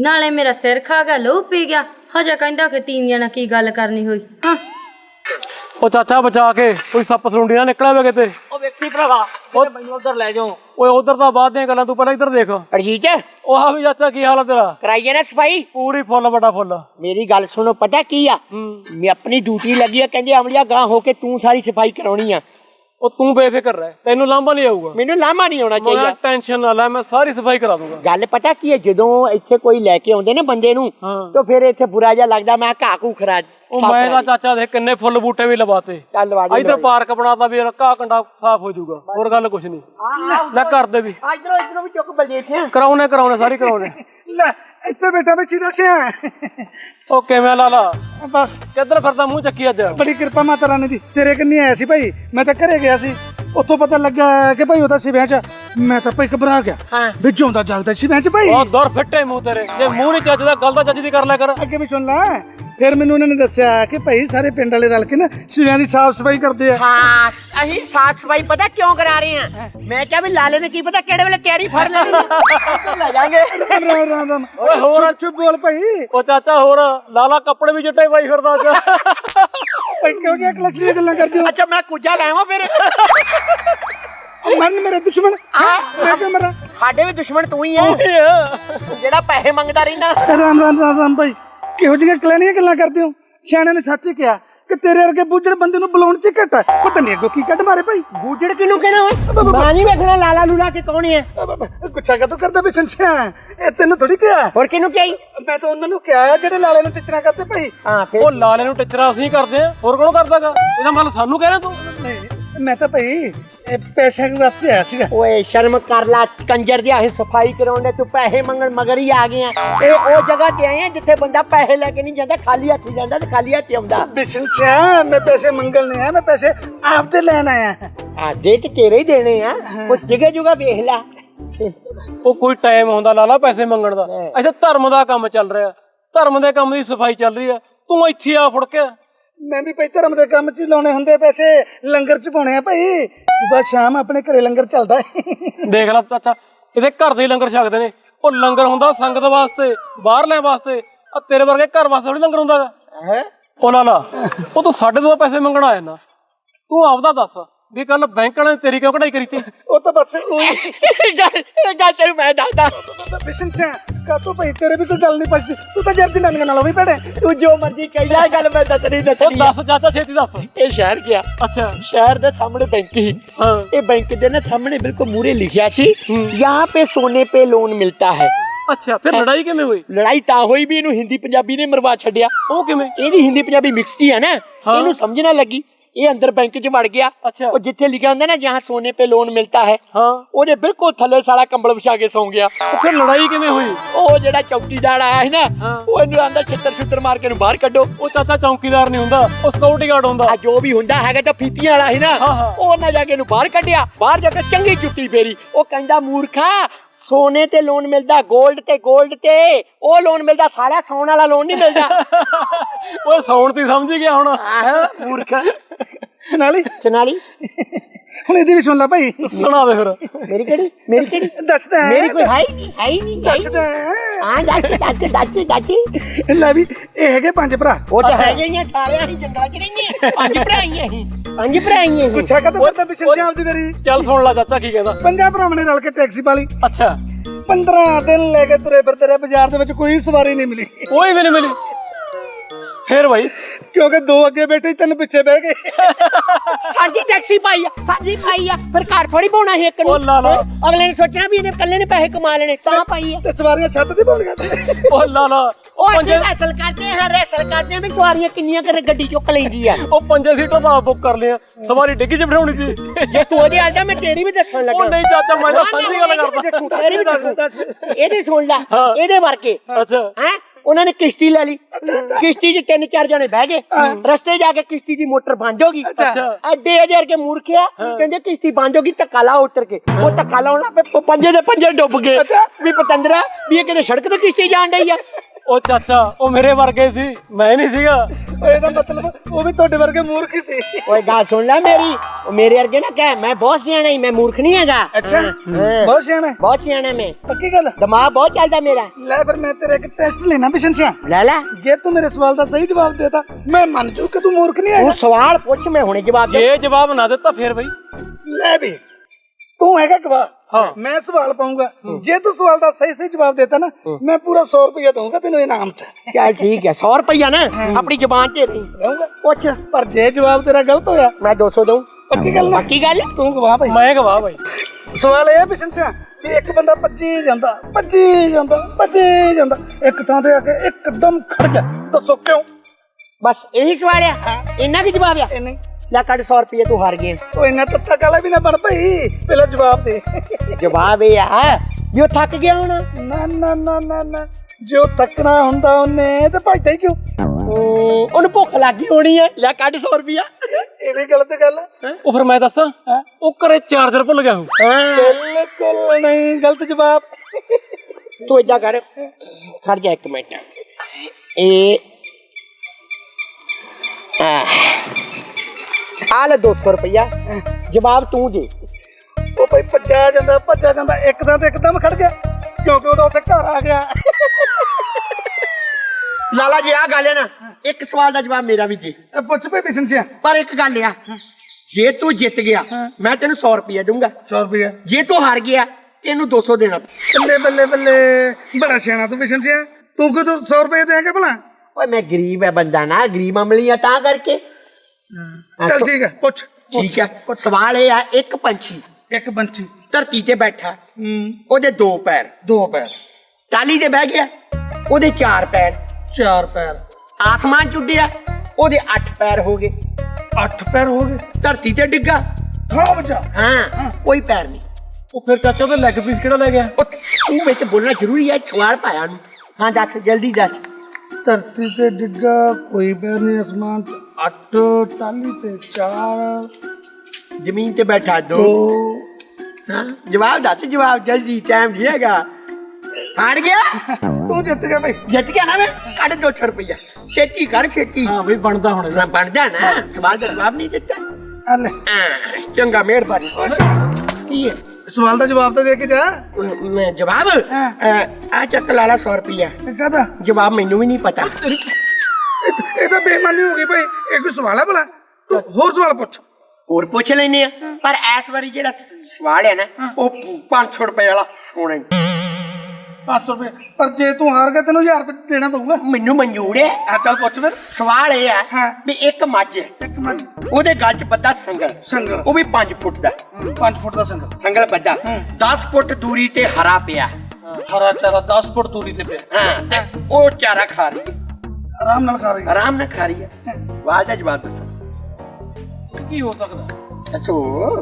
ਨਾਲੇ ਮੇਰਾ ਸਿਰ ਖਾ ਗਿਆ ਲਹੂ ਪੀ ਗਿਆ। ਹਜੇ ਕਹਿੰਦਾ ਕਿ ਤੀਵੀਆਂ ਨਾਲ ਕੀ ਗੱਲ ਕਰਨੀ ਹੋਈ। ਹਾਂ। ਉਹ ਚਾਚਾ ਬਚਾ ਕੇ ਕੋਈ ਸੱਪ ਸਲੂੰਡੀ ਨਾ ਨਿਕਲਿਆ ਵੇ ਕਿਤੇ ਉਹ ਵੇਖੀ ਭਰਾਵਾ ਉਹ ਮੈਨੂੰ ਉਧਰ ਲੈ ਜਾਓ। ਓਏ ਉਧਰ ਤਾਂ ਬਾਅਦ ਦੀਆਂ ਗੱਲਾਂ ਤੂੰ ਪਹਿਲਾਂ ਇੱਧਰ ਦੇਖ। ਅਰਜੀਤ? ਉਹ ਆ ਵੀ ਚਾਚਾ ਕੀ ਹਾਲ ਆ ਤੇਰਾ? ਕਰਾਈਏ ਨਾ ਸਫ਼ਾਈ? ਪੂਰੀ ਫੁੱਲ ਬੜਾ ਫੁੱਲ। ਮੇਰੀ ਗੱਲ ਸੁਣੋ ਪਤਾ ਕੀ ਆ? ਮੈਂ ਆਪਣੀ ਡਿਊਟੀ ਲੱਗੀ ਆ ਕਹਿੰਦੇ ਅਮਲੀਆ ਗਾਂ ਹੋ ਕੇ ਤੂੰ ਸਾਰੀ ਸਫ਼ਾਈ ਕਰਾਉਣੀ ਆ। ਉਹ ਤੂੰ ਬੇਫਿਕਰ ਰਹਿ ਤੈਨੂੰ ਲਾਂਭਾ ਨਹੀਂ ਆਊਗਾ। ਮੈਨੂੰ ਲਾਮਾ ਨਹੀਂ ਆਉਣਾ ਮੈਂ ਚਾਹੀਦਾ। ਟੈਨਸ਼ਨ ਨਾ ਲੈ ਮੈਂ ਸਾਰੀ ਸਫ਼ਾਈ ਕਰਾ ਦੂੰਗਾ। ਗੱਲ ਪਤਾ ਕੀ ਹੈ ਜਦੋਂ ਇੱਥੇ ਕੋਈ ਲੈ ਕੇ ਆਉਂਦੇ ਨੇ ਬੰਦੇ ਨੂੰ ਹਾਂ। ਤਾਂ ਫਿਰ ਇੱਥੇ ਬੁਰਾ ਜਿਹਾ ਲੱਗਦਾ ਮੈਂ ਘਾਹ ਘੂ ਖਰਾਜ ਉਹ ਮੈਂ ਤਾਂ ਚਾਚਾ ਦੇ ਕਿੰਨੇ ਫੁੱਲ ਬੂਟੇ ਵੀ ਲਵਾਤੇ। ਚੱਲ ਲਵਾ ਦੇ ਇਧਰ ਪਾਰਕ ਬਣਾਤਾ ਵੀ ਘਾਹ ਕੰਡਾ ਸਾਫ਼ ਹੋ ਜਾਊਗਾ ਹੋਰ ਗੱਲ ਕੁਛ ਨਹੀਂ। ਲੈ ਕਰ ਦੇ ਵੀ। ਇਧਰੋਂ ਇਧਰੋਂ ਵੀ ਚੁੱਕ ਬਲਜੀਠਿਆ ਕਰਾਉਣੇ ਕਰਾਉਣੇ ਸਾਰੀ ਕਰਾਉਣੇ। ਲੈ ਇੱਥੇ ਬੈਠਾ ਬੱਚੀ ਦੱਸਿਆ ਉਹ ਕਿਵੇਂ ਲਾਲਾ? ਬਸ। ਕਿੱਧਰ ਫਿਰਦਾ ਮੂੰਹ ਚੱਕੀ ਅੱਜ? ਬੜੀ ਕਿਰਪਾ ਮਾਤਾ ਰਾਣੀ ਦੀ। ਤੇਰੇ ਕੰਨੀ ਆਇਆ ਸੀ ਭਾਈ? ਮੈਂ ਤਾਂ ਘਰੇ ਗਿਆ ਸੀ। ਉੱਥੋਂ ਪਤਾ ਲੱਗਾ ਕਿ ਭਾਈ ਉਹਦਾ ਸਿਵਿਆਂ ਚ ਮੈਂ ਤਾਂ ਭਾਈ ਘਬਰਾ ਗਿਆ। ਹਾਂ। ਵਿੱਚ ਆਉਂਦਾ ਜਗਦਾ ਸਿਵਿਆਂ ਚ ਭਾਈ। ਉਹ ਦੁਰ ਫਿੱਟੇ ਮੂੰਹ ਤੇਰੇ। ਜੇ ਮੂੰਹ ਨਹੀਂ ਚੱਜਦਾ ਗੱਲ ਤਾਂ ਚੱਜ ਦੀ ਕਰ ਲਿਆ ਕਰ। ਅੱਗੇ ਵੀ ਸੁਣ ਲੈ। ਫਿਰ ਮੈਨੂੰ ਉਹਨਾਂ ਨੇ ਦੱਸਿਆ ਕਿ ਭਾਈ ਸਾਰੇ ਪਿੰਡ ਵਾਲੇ ਰਲ ਕੇ ਨਾ ਸਿਵਿਆਂ ਦੀ ਸਾਫ਼ ਸਫ਼ਾਈ ਕਰਦੇ ਆ ਹਾਂ ਅਸੀਂ ਸਾਫ਼ ਸਫ਼ਾਈ ਪਤਾ ਕਿਉਂ ਕਰਾ ਰਹੇ ਆ ਮੈਂ ਕਿਹਾ ਵੀ ਲਾਲੇ ਨੇ ਕੀ ਪਤਾ ਕਿਹੜੇ ਵੇਲੇ ਤਿਆਰੀ ਫੜ ਲੈਣੀ ਆ। ਲੈ ਜਾਾਂਗੇ ਰਾਮ ਰਾਮ ਰਾਮ ਰਾਮ ਓਏ ਹੋਰ ਚੁੱਪ ਚੁੱਪ ਬੋਲ ਭਾਈ ਉਹ ਚਾਚਾ ਹੋਰ ਲਾਲਾ ਕੱਪੜੇ ਵੀ ਚਿੱਟੇ ਪਾਈ ਫਿਰਦਾ ਅੱਜ ਭਾਈ ਕਿਉਂ ਕਿ ਕਲਸ਼ ਦੀਆਂ ਗੱਲਾਂ ਕਰਦੇ ਹੋ ਅੱਛਾ ਮੈਂ ਕੁਝਾ ਲੈਵਾਂ ਫਿਰ ਮਨ ਮੇਰਾ ਦੁਸ਼ਮਣ ਮੈਂ ਕਿਉਂ ਮਰਾਂ ਸਾਡੇ ਵੀ ਦੁਸ਼ਮਣ ਤੂੰ ਹੀ ਆ ਜਿਹੜਾ ਪੈਸੇ ਮੰਗਦਾ ਰਹਿੰਦਾ ਰਾਮ ਰਾਮ ਰਾਮ ਰਾਮ ਭਾਈ ਕਿਹੋ ਜਿਹੀਆਂ ਕਲੈਣੀਆਂ ਗੱਲਾਂ ਕਰਦੇ ਹੋ? ਸਿਆਣਿਆਂ ਨੇ ਸੱਚ ਹੀ ਕਿਹਾ ਕਿ ਤੇਰੇ ਵਰਗੇ ਬੁੱਝੜ ਬੰਦੇ ਨੂੰ ਬੁਲਾਉਣ ਚ ਘਟ ਹੈ ਪਤਾ ਨਹੀਂ ਅੱਗੋਂ ਕੀ ਕੱਢ ਮਾਰੇ ਭਾਈ? ਬੂਜੜ ਕਿਨੂੰ ਕਹਿਣਾ ਓਏ ਮੈਂ ਨਹੀਂ ਵੇਖਣਾ ਲਾਲਾ ਲੂਲਾ ਕੇ ਕੌਣ ਹੈ? ਗੁੱਛਾ ਕਾ ਕਰਦਾ ਵੀ ਸੰਛਿਆ ਇਹ ਤੈਨੂੰ ਥੋੜੀ ਕਿਹਾ। ਹੋਰ ਕਿਨੂੰ ਕਹੀ ਮੈਂ ਤਾਂ ਉਹਨਾਂ ਨੂੰ ਕਿਹਾ ਜਿਹੜੇ ਲਾਲੇ ਨੂੰ ਟਿਚਣਾ ਕਰਦੇ ਭਾਈ। ਹਾਂ ਫਿਰ ਉਹ ਲਾਲੇ ਨੂੰ ਟਿਚਰਾ ਅਸੀਂ ਕਰਦੇ ਆ ਹੋਰ ਕੌਣ ਕਰਦਾਗਾ? ਇਹਦਾ ਮਤਲਬ ਸਾਨੂੰ ਕਹਿ ਰਿਹਾ ਤੂੰ। ਨਹੀਂ ਮੈਂ ਤਾਂ ਭਾਈ ਇਹ ਪੈਸੇ ਵਾਸਤੇ ਆਇਆ ਸੀਗਾ। ਓਏ ਸ਼ਰਮ ਕਰ ਲਾ ਕੰਜਰ ਦੀ ਅਸੀਂ ਸਫ਼ਾਈ ਕਰਾਉਣੇ ਤੂੰ ਪੈਸੇ ਮੰਗਣ ਮਗਰ ਹੀ ਆ ਗਿਆ ਇਹ ਉਹ ਜਗ੍ਹਾ ਤੇ ਆਏ ਆ ਜਿੱਥੇ ਬੰਦਾ ਪੈਸੇ ਲੈ ਕੇ ਨਹੀਂ ਜਾਂਦਾ ਖਾਲੀ ਹੱਥ ਜਾਂਦਾ ਤੇ ਖਾਲੀ ਹੱਥ ਆਉਂਦਾ। ਬਿਸ਼ਨਛਾ ਮੈਂ ਪੈਸੇ ਮੰਗਣ ਨਹੀਂ ਆਇਆ ਮੈਂ ਪੈਸੇ ਆਪ ਤੇ ਲੈਣ ਆਇਆ। ਆ ਦੇ ਤੇ ਤੇਰੇ ਹੀ ਦੇਣੇ ਆ। ਉਹ ਜਗ੍ਹਾ ਜੁਗਾ ਵੇਖ ਲੈ। ਉਹ ਕੋਈ ਟਾਈਮ ਹੁੰਦਾ ਲਾਲਾ ਪੈਸੇ ਮੰਗਣ ਦਾ। ਇੱਥੇ ਧਰਮ ਦਾ ਕੰਮ ਚੱਲ ਰਿਹਾ। ਧਰਮ ਦੇ ਕੰਮ ਦੀ ਸਫ਼ਾਈ ਚੱਲ ਰਹੀ ਆ ਤੂੰ ਇੱਥੇ ਆ ਫੁੜ ਕੇ। ਮੈਂ ਵੀ ਭਾਈ ਧਰਮ ਦੇ ਕੰਮ 'ਚ ਹੀ ਲਾਉਣੇ ਹੁੰਦੇ ਪੈਸੇ ਲੰਗਰ 'ਚ ਪਾਉਣੇ ਆ ਭਾਈ। ਸਵੇਰ ਸ਼ਾਮ ਆਪਣੇ ਘਰੇ ਲੰਗਰ ਚੱਲਦਾ ਹੈ। ਦੇਖ ਲੈ ਚਾਚਾ ਇਹਦੇ ਘਰ ਦੇ ਹੀ ਲੰਗਰ ਛਕਦੇ ਨੇ। ਉਹ ਲੰਗਰ ਹੁੰਦਾ ਸੰਗਤ ਵਾਸਤੇ ਬਾਹਰਲਿਆਂ ਵਾਸਤੇ। ਆ ਤੇਰੇ ਵਰਗੇ ਘਰ ਵਾਸਤੇ ਥੋੜੀ ਲੰਗਰ ਹੁੰਦਾ ਹੈ? ਉਹ ਲਾਲਾ ਉਹ ਤੂੰ ਸਾਡੇ ਤੋਂ ਪੈਸੇ ਮੰਗਣ ਆਇਆ ਨਾ। ਤੂੰ ਆਪਦਾ ਦੱਸ। ਵੀ ਕੱਲ ਬੈਂਕ ਵਾਲਿਆਂ ਨੇ ਤੇਰੀ ਕਿਉਂ ਕਢਾਈ ਕਰੀ ਤੀ ਉਹ ਤਾਂ ਬਸ ਉਹੀ ਗੱਲ ਤੈਨੂੰ ਮੈਂ ਦੱਸਦਾ। ਮਿਸ਼ਨ ਚ ਕਾਤੋਂ ਭਈ ਤੇਰੇ ਵੀ ਕੋਈ ਗੱਲ ਨਹੀਂ ਪੱਜੀ ਤੂੰ ਤਾਂ ਜਰਦੀ ਨੰਗਾ ਨਾਲ ਹੋਈ ਭੜੇ ਤੂੰ ਜੋ ਮਰਜ਼ੀ ਕਹੀ ਗੱਲ ਮੈਂ ਦੱਸ ਨਹੀਂ ਉਹ ਦੱਸ ਜਾਂਦਾ ਛੇਤੀ ਦੱਸ। ਇਹ ਸ਼ਹਿਰ ਗਿਆ। ਅੱਛਾ। ਸ਼ਹਿਰ ਦੇ ਸਾਹਮਣੇ ਬੈਂਕ ਹੀ ਹਾਂ। ਇਹ ਬੈਂਕ ਦੇ ਨਾ ਸਾਹਮਣੇ ਬਿਲਕੁਲ ਮੂਰੇ ਲਿਖਿਆ ਸੀ ਹੂੰ। ਯਹਾਂ ਪੇ ਸੋਨੇ ਪੇ ਲੋਨ ਮਿਲਤਾ ਹੈ। ਅੱਛਾ ਫਿਰ ਲੜਾਈ ਕਿਵੇਂ ਹੋਈ? ਲੜਾਈ ਤਾਂ ਹੋਈ ਵੀ ਇਹਨੂੰ ਹਿੰਦੀ ਪੰਜਾਬੀ ਨੇ ਮਰਵਾ ਛੱਡਿਆ। ਉਹ ਕਿਵੇਂ? ਇਹਦੀ ਹਿੰਦੀ ਪੰਜਾਬੀ ਮਿਕਸ ਹੀ ਹੈ ਨਾ। ਹਾਂ। ਇਹਨੂੰ ਨਾ ਲੱਗੀ। ਇਹ ਅੰਦਰ ਬੈਂਕ 'ਚ ਵੜ ਗਿਆ। ਅੱਛਾ। ਉਹ ਜਿੱਥੇ ਲਿਖਿਆ ਹੁੰਦਾ ਨਾ ਜਹਾਂ ਸੋਨੇ 'ਤੇ ਲੋਨ ਮਿਲਦਾ ਹੈ ਹਾਂ। ਉਹਦੇ ਬਿਲਕੁਲ ਥੱਲੇ ਸਾਲਾ ਕੰਬਲ ਵਿਛਾ ਕੇ ਸੌਂ ਗਿਆ। ਫਿਰ ਲੜਾਈ ਕਿਵੇਂ ਹੋਈ? ਉਹ ਜਿਹੜਾ ਚੌਕੀਦਾਰ ਆਇਆ ਸੀ ਨਾ ਉਹ ਇਹਨੂੰ ਆਂਦਾ ਛਿੱਤਰ ਛਿੱਤਰ ਮਾਰ ਕੇ ਨੂੰ ਬਾਹਰ ਕੱਢੋ। ਉਹ ਚਾਚਾ ਚੌਕੀਦਾਰ ਨਹੀਂ ਹੁੰਦਾ ਉਹ ਸਿਕਿਉਰਿਟੀ ਗਾਰਡ ਹੁੰਦਾ। ਆ ਜੋ ਵੀ ਹੁੰਦਾ ਹੈਗਾ ਤਾਂ ਫੀਤੀਆਂ ਵਾਲਾ ਸੀ ਨਾ ਉਹ ਨਾ ਜਾ ਕੇ ਇਹਨੂੰ ਬਾਹਰ ਕੱਢਿਆ। ਬਾਹਰ ਜਾ ਕੇ ਚੰਗੀ ਚੁੱਟੀ ਫੇਰੀ। ਉਹ ਕਹਿੰਦਾ ਮੂਰਖਾ ਸੋਨੇ ਤੇ ਲੋਨ ਮਿਲਦਾ 골ਡ ਤੇ 골ਡ ਤੇ। ਉਹ ਲੋਨ ਮਿਲਦਾ ਸਾਲਾ ਸੌਣ ਵਾਲਾ ਲੋਨ ਨਹੀਂ ਮਿਲਦਾ। (laughs) ਓਏ ਸੌਣ ਤੇ ਸਮਝ ਗਿਆ ਹੁਣ। ਆਹ ਮੂਰਖ। ਸੁਣਾ ਲਈ ਚਨਾਲੀ? ਹੁਣ ਇਹਦੀ ਵੀ ਸੁਣ ਲੈ ਭਾਈ। ਸੁਣਾ ਦੇ ਫਿਰ। ਮੇਰੀ ਕਿਹੜੀ? ਮੇਰੀ ਕਿਹੜੀ? ਦੱਸਦਾ ਹੈ। ਮੇਰੀ ਕੋਈ ਹੈ ਹੀ ਨਹੀਂ ਹੈ ਹੀ ਨਹੀਂ ਹੈ ਹੀ ਦੱਸਦਾ ਹੈ। ਹਾਂ ਦੱਸ ਦੱਸ ਦੱਸ ਦੱਸ। ਲੈ ਵੀ ਇਹ ਹੈਗੇ ਪੰਜ ਭਰਾ। ਉਹ ਤਾਂ ਹੈਗੇ ਹੀ ਆ ਸਾਰੇ ਅਸੀਂ ਜੰਗਲਾਂ 'ਚ ਰਹਿੰਦੇ ਆ। ਪੰਜ ਭਰਾਈਆਂ ਅਸੀਂ ਪੰਜ ਭਰਾਈਆਂ ਅਸੀਂ ਪੁੱਛਿਆ ਕਦੋਂ ਕਰਦਾ ਬਿਸ਼ਨ ਸਿਆ ਆਪਦੀ ਮੇਰੀ ਚੱਲ ਸੁਣ ਲੈ ਚਾਚਾ ਕੀ ਕਹਿੰਦਾ। ਪੰਜਾਂ ਭਰਾਵਾਂ ਨੇ ਰਲ ਕੇ ਟੈਕਸੀ ਪਾਲੀ ਅੱਛਾ। 15 ਦਿਨ ਲੈ ਕੇ ਤੁਰੇ ਫਿਰਦੇ ਰਹੇ ਬਾਜ਼ਾਰ ਦੇ ਵਿੱਚ ਕੋਈ ਸਵਾਰੀ ਨਹੀਂ ਮਿਲੀ। ਕੋਈ ਵੀ ਨਹੀਂ ਮਿਲੀ। ਫੇਰ ਭਾਈ ਕਿਉਂਕਿ ਦੋ ਅੱਗੇ ਬੈਠੇ ਸੀ, ਤਿੰਨ ਪਿੱਛੇ ਬਹਿ ਗਏ। ਸਾਡੀ ਟੈਕਸੀ ਪਾਈ ਆ ਸਾਡੀ ਪਾਈ ਆ। ਫਿਰ ਘਰ ਥੋੜੀ ਪਾਉਣਾ ਸੀ ਇੱਕ ਨੂੰ। ਉਹ ਲਾ ਲਾ। ਅਗਲੇ ਨੇ ਸੋਚਣਾ ਵੀ ਇਹਨੇ ਇਕੱਲੇ ਨੇ ਪੈਸੇ ਕਮਾ ਲੈਣੇ ਤਾਂ ਪਾਈ ਆ। ਤੇ ਸਵਾਰੀਆਂ ਛੱਤ ਤੇ ਬੋਲ ਗਈਆਂ ਉਹ ਲਾ ਲਾ। ਉਹ ਅਸੀਂ ਪੰਜੇ ਰੈਸਲ ਕਰਦੇ ਹਾਂ ਰੈਸਲ ਕਰਦੇ ਹਾਂ ਵੀ ਸਵਾਰੀਆਂ ਕਿੰਨੀਆਂ ਕਰ ਗੱਡੀ ਚੁੱਕ ਲੈਂਦੀ ਆ। ਉਹ ਪੰਜੇ ਸੀਟਾਂ ਤਾਂ ਬੁੱਕ ਕਰ ਲਿਆ ਸਵਾਰੀ ਡਿੱਗੀ ਚ ਬਿਠਾਉਣੀ ਸੀ। ਜੇ ਤੂੰ ਉਹਦੇ ਆ ਜਾ ਮੈਂ ਤੇਰੀ ਵੀ ਦੱਸਣ ਲੱਗਾ। ਉਹ ਨਹੀਂ ਚਾਚਾ ਮੈਂ ਤਾਂ ਸਾਂਝੀ ਗੱਲ ਕਰਦਾ। ਤੇਰੀ ਵੀ ਦੱਸ ਇਹਦੇ ਸੁਣ ਲੈ ਹਾਂ। ਇਹਦੇ ਵਰਗੇ। ਅੱਛਾ। ਹੈ? ਉਹਨਾਂ ਨੇ ਕਿਸ਼ਤੀ ਲੈ ਲਈ। ਕਿਸ਼ਤੀ 'ਚ ਤਿੰਨ ਚਾਰ ਜਣੇ ਬਹਿ ਗਏ। ਰਸਤੇ ਜਾ ਕੇ ਕਿਸ਼ਤੀ ਦੀ ਮੋਟਰ ਬੰਦ ਹੋ ਗਈ ਅੱਛਾ। ਐਡੇ ਹਜ਼ਾਰ ਕੇ ਮੂਰਖਿਆ ਕਹਿੰਦੇ ਕਿਸ਼ਤੀ ਬੰਦ ਹੋ ਗਈ ਧੱਕਾ ਲਾ ਉਤਰ ਕੇ। ਉਹ ਧੱਕਾ ਲਾਉਣ ਲੱਗ ਪਏ। ਉਹ ਪੰਜੇ ਦੇ ਪੰਜੇ ਡੁੱਬ ਗਏ। ਵੀ ਪਤੰਦਰਾ ਵੀ ਇਹ ਕਿਤੇ ਸੜਕ ਤੇ ਕਿਸ਼ਤੀ ਜਾਣ ਡਈ ਆ? ਉਹ ਚਾਚਾ ਉਹ ਮੇਰੇ ਵਰਗੇ ਸੀ ਮੈਂ ਨਹੀਂ ਸੀਗਾ। ਇਹਦਾ ਮਤਲਬ ਉਹ ਵੀ ਤੁਹਾਡੇ ਵਰਗੇ ਮੂਰਖ ਹੀ ਸੀ। ਓਏ ਗੱਲ ਸੁਣ ਲੈ ਮੇਰੀ। ਉਹ ਮੇਰੇ ਵਰਗੇ ਨਾ ਕਹਿ ਮੈਂ ਬਹੁਤ ਸਿਆਣਾ ਹੀ ਮੈਂ ਮੂਰਖ ਨਹੀਂ ਹੈਗਾ। ਅੱਛਾ ਹਾਂ। ਬਹੁਤ ਸਿਆਣਾ ਹੈ। ਬਹੁਤ ਸਿਆਣਾ ਮੈਂ। ਪੱਕੀ ਗੱਲ? ਦਿਮਾਗ ਬਹੁਤ ਚੱਲਦਾ ਮੇਰਾ। ਲੈ ਫਿਰ ਮੈਂ ਤੇਰੇ ਇੱਕ ਟੈਸਟ ਲੈਣਾ ਬਿਸ਼ਨ ਸਿਆ ਲੈ ਲੈ। ਜੇ ਤੂੰ ਮੇਰੇ ਸਵਾਲ ਦਾ ਸਹੀ ਜਵਾਬ ਦੇਤਾ ਮੈਂ ਮੰਨ ਜੂ ਕਿ ਤੂੰ ਮੂਰਖ ਨਹੀਂ ਤੂੰ ਹੈਗਾ ਸਵਾਲ ਪੁੱਛ ਮੈਂ ਹੁਣੇ ਜਵਾਬ ਦੇ ਜੇ ਜਵਾਬ ਨਾ ਦਿੱਤਾ ਫੇਰ ਬਈ। ਲੈ ਵੀ ਤੂੰ ਹੈਗਾ ਗਵਾਹ। ਹਾਂ। ਮੈਂ ਸਵਾਲ ਪਾਉਂਗਾ। ਜੇ ਤੂੰ ਸਵਾਲ ਦਾ ਸਹੀ ਸਹੀ ਜਵਾਬ ਦੇਤਾ ਨਾ ਮੈਂ ਪੂਰਾ 100 ਰੁਪਇਆ ਦਊਂਗਾ ਤੈਨੂੰ ਇਨਾਮ ਚ। ਚੱਲ ਠੀਕ ਹੈ 100 ਰੁਪਈਆ ਨਾ ਆਪਣੀ ਜ਼ਬਾਨ ਤੇ ਰਹੀ। ਰਹੂੰਗਾ। ਪੁੱਛ। ਪਰ ਜੇ ਜਵਾਬ ਤੇਰਾ ਗਲਤ ਹੋਇਆ ਮੈਂ 200 ਦਊਂ। ਪੱਕੀ ਗੱਲ ਨਾ? ਬਾਕੀ ਗੱਲ? ਤੂੰ ਗਵਾਹ ਭਾਈ। ਮੈਂ ਗਵਾਹ ਬਾਈ ਸਵਾਲ ਇਹ ਹੈ ਸਿਆ ਵੀ ਇੱਕ ਬੰਦਾ ਭੱਜੀ ਜਾਂਦਾ ਭੱਜੀ ਜਾਂਦਾ ਭੱਜੀ ਜਾਂਦਾ। ਇੱਕ ਥਾਂ ਤੇ ਆ ਕੇ ਇੱਕਦਮ ਖੜ ਗਿਆ। ਦੱਸੋ ਕਿਉਂ? ਬਸ ਇਹੀ ਸਵਾਲ ਆ। ਇੰਨਾ ਕੀ ਜਵਾਬ ਆ? ਨਹੀਂ। ਲੈ ਕੱਢ 100 ਰੁਪਏ ਤੂੰ ਹਾਰ ਗਿਆ ਉਹ ਇੰਨਾ ਤੱਤਾ ਕਾਲਾ ਵੀ ਨਾ ਬਣ ਭਾਈ। ਪਹਿਲਾਂ ਜਵਾਬ ਦੇ। ਜਵਾਬ ਇਹ ਆ ਵੀ ਉਹ ਥੱਕ ਗਿਆ ਹੁਣ। ਨਾ ਨਾ ਨਾ ਨਾ ਨਾ। ਜੋ ਤੱਕਣਾ ਹੁੰਦਾ ਉਹਨੇ ਤੇ ਭੱਜਦਾ ਹੀ ਕਿਉਂ? ਉਹ- ਉਹਨੂੰ ਭੁੱਖ ਲੱਗੀ ਹੋਣੀ ਹੈ ਲੈ ਕੱਢ 100 ਰੁਪਿਆ ਇਹ ਵੀ ਗਲਤ ਗੱਲ ਹੈ? ਉਹ ਫਿਰ ਮੈਂ ਦੱਸਾਂ ਉਹ ਘਰੇ ਚਾਰਜਰ ਭੁੱਲ ਗਿਆ ਹੂੰ। ਬਿਲਕੁਲ ਨਹੀਂ ਗਲਤ ਜਵਾਬ। ਤੂੰ ਏਦਾਂ ਕਰ ਖੜ ਜਾ ਇੱਕ ਮਿੰਟ। ਇਹ ਆ। ਆ ਲੈ 200 ਰੁਪਿਆ ਜਵਾਬ ਤੂੰ ਦੇ। ਉਹ ਭਾਈ ਭੱਜਿਆ ਜਾਂਦਾ ਭੱਜਿਆ ਜਾਂਦਾ ਇੱਕਦਮ ਤੇ ਇੱਕਦਮ ਖੜ ਗਿਆ ਕਿਉਂਕਿ ਉਹਦਾ ਉੱਥੇ ਘਰ ਆ ਗਿਆ। ਲਾਲਾ ਜੀ ਆ ਗੱਲ ਹੈ ਨਾ ਇੱਕ ਸਵਾਲ ਦਾ ਜਵਾਬ ਮੇਰਾ ਵੀ ਦੇ। ਇਹ ਪੁੱਛ ਪਈ ਬਿਸ਼ਨ ਚ ਪਰ ਇੱਕ ਗੱਲ ਆ ਜੇ ਤੂੰ ਜਿੱਤ ਗਿਆ ਮੈਂ ਤੈਨੂੰ 100 ਰੁਪਿਆ ਦਊਂਗਾ। 100 ਰੁਪਇਆ ਜੇ ਤੂੰ ਹਾਰ ਗਿਆ ਤੈਨੂੰ 200 ਦੇਣਾ। ਬੱਲੇ ਬੱਲੇ ਬੱਲੇ ਬੜਾ ਸਿਆਣਾ ਤੂੰ ਬਿਸ਼ਨ ਚ ਤੂੰ ਕਿਉਂ 100 ਰੁਪਏ ਦੇਂਗੇ ਭਲਾ? ਓਏ ਮੈਂ ਗਰੀਬ ਹੈ ਬੰਦਾ ਨਾ ਗਰੀਬ ਅਮਲੀ ਆ ਤਾਂ ਕਰਕੇ। ਚੱਲ ਠੀਕ ਹੈ ਪੁੱਛ ਠੀਕ ਹੈ। ਸਵਾਲ ਇਹ ਆ ਇੱਕ ਪੰਛੀ ਇੱਕ ਬੰਚੀ ਧਰਤੀ ਤੇ ਬੈਠਾ। ਹੂੰ। ਉਹਦੇ ਦੋ ਪੈਰ। ਦੋ ਪੈਰ। ਟਾਲੀ ਤੇ ਬਹਿ ਗਿਆ। ਉਹਦੇ ਚਾਰ ਪੈਰ। ਚਾਰ ਪੈਰ। ਆਸਮਾਨ ਚ ਉੱਡਿਆ ਉਹਦੇ ਅੱਠ ਪੈਰ ਹੋ ਗਏ। ਅੱਠ ਪੈਰ ਹੋ ਗਏ। ਧਰਤੀ ਤੇ ਡਿੱਗਾ। ਥਾ ਵਜਾ ਹਾਂ ਕੋਈ ਪੈਰ ਨਹੀਂ। ਉਹ ਫਿਰ ਚਾਚਾ ਉਹਦਾ ਲੈਗ ਪੀਸ ਕਿਹੜਾ ਲੈ ਗਿਆ? ਉਹ ਤੂੰ ਵਿੱਚ ਬੋਲਣਾ ਜ਼ਰੂਰੀ ਹੈ ਸਵਾਲ ਪਾਇਆ ਨੂੰ ਹਾਂ ਦੱਸ ਜਲਦੀ ਦੱਸ। ਧਰਤੀ ਤੇ ਡਿੱਗਾ ਕੋਈ ਪੈਰ ਨਹੀਂ ਅਸਮਾਨ ਤੇ। ਅੱਠ। ਟਾਲੀ ਤੇ ਚਾਰ। ਜ਼ਮੀਨ ਤੇ ਬੈਠਾ ਦੋ। ਹਾਂ ਜਵਾਬ ਦੱਸ ਜਵਾਬ ਜਲਦੀ ਟਾਈਮ ਜੀਏਗਾ ਹਾਰ ਗਿਆ? ਤੂੰ ਜਿੱਤ ਗਿਆ ਭਾਈ ਜਿੱਤ ਗਿਆ ਨਾ ਮੈਂ? ਕੱਢ 200 ਰੁਪਇਆ ਛੇਤੀ ਕਰ ਛੇਤੀ। ਹਾਂ ਬਈ ਬਣਦਾ ਹੁਣ ਮੈਂ ਬਣਦਾ ਨਾ। ਸਵਾਲ ਦਾ ਜਵਾਬ ਨਹੀਂ ਦਿੱਤਾ। ਆ ਲੈ। ਹਾਂ, ਚੰਗਾ ਮਿਹਰਬਾਨੀ। ਕੀ ਹੈ? ਸਵਾਲ ਦਾ ਜਵਾਬ ਤਾਂ ਦੇ ਕੇ ਜਾ। ਮੈਂ ਜਵਾਬ? ਆ ਚੱਕ ਲਾ ਲਾ 100 ਰੁਪਿਆ ਇਹ ਕਾਹਦਾ? ਜਵਾਬ ਮੈਨੂੰ ਵੀ ਨਹੀਂ ਪਤਾ। ਇਹ ਤਾਂ- ਇਹ ਤਾਂ ਬੇਈਮਾਨੀ ਹੋ ਗਈ ਭਾਈ। ਇਹ ਕੋਈ ਸਵਾਲ ਹੈ ਭਲਾ? ਤੂੰ ਹੋਰ ਸਵਾਲ ਪੁੱਛ। ਹੋਰ ਪੁੱਛ ਲੈਨੇ ਆ। ਪਰ ਇਸ ਵਾਰੀ ਜਿਹੜਾ ਸਵਾਲ ਹੈ ਨਾ ਉਹ 500 ਰੁਪਏ ਵਾਲਾ ਹੋਣਾ ਹੀ 500 ਰੁਪਏ। ਪਰ ਜੇ ਤੂੰ ਹਾਰ ਗਿਆ ਤੈਨੂੰ 1000 ਰੁਪਏ ਦੇਣਾ ਪਊਗਾ। ਮੈਨੂੰ ਮਨਜ਼ੂਰ ਹੈ। ਆ ਚੱਲ ਪੁੱਛ ਫਿਰ। ਸਵਾਲ ਇਹ ਆ ਹਾਂ। ਵੀ ਇੱਕ ਮੱਝ ਹੈ। ਇੱਕ ਮਿੰਟ ਉਹਦੇ ਗਲ 'ਚ ਬੱਦਾ ਸੰਗਲ। ਸੰਗਲ। ਉਹ ਵੀ 5 ਫੁੱਟ ਦਾ। 5 ਫੁੱਟ ਦਾ ਸੰਗਲ। ਸੰਗਲ ਬੱਦਾ 10 ਫੁੱਟ ਦੂਰੀ ਤੇ ਹਰਾ ਪਿਆ। ਹਰਾ ਚਾਰਾ 10 ਫੁੱਟ ਦੂਰੀ ਤੇ ਪਿਆ। ਹਾਂ ਤੇ ਉਹ ਚਾਰਾ ਖਾ ਰਹੀ। ਹੈ ਆਰਾਮ ਨਾਲ ਖਾ ਰਹੀ ਹੈ। ਆਰਾਮ ਨਾਲ ਖਾ ਰਹੀ ਹੈ। ਸਵਾਲ ਦਾ ਜਵਾਬ ਦਿੱਤਾ। ਕੀ ਹੋ ਸਕਦਾ? ਦੱਸੋ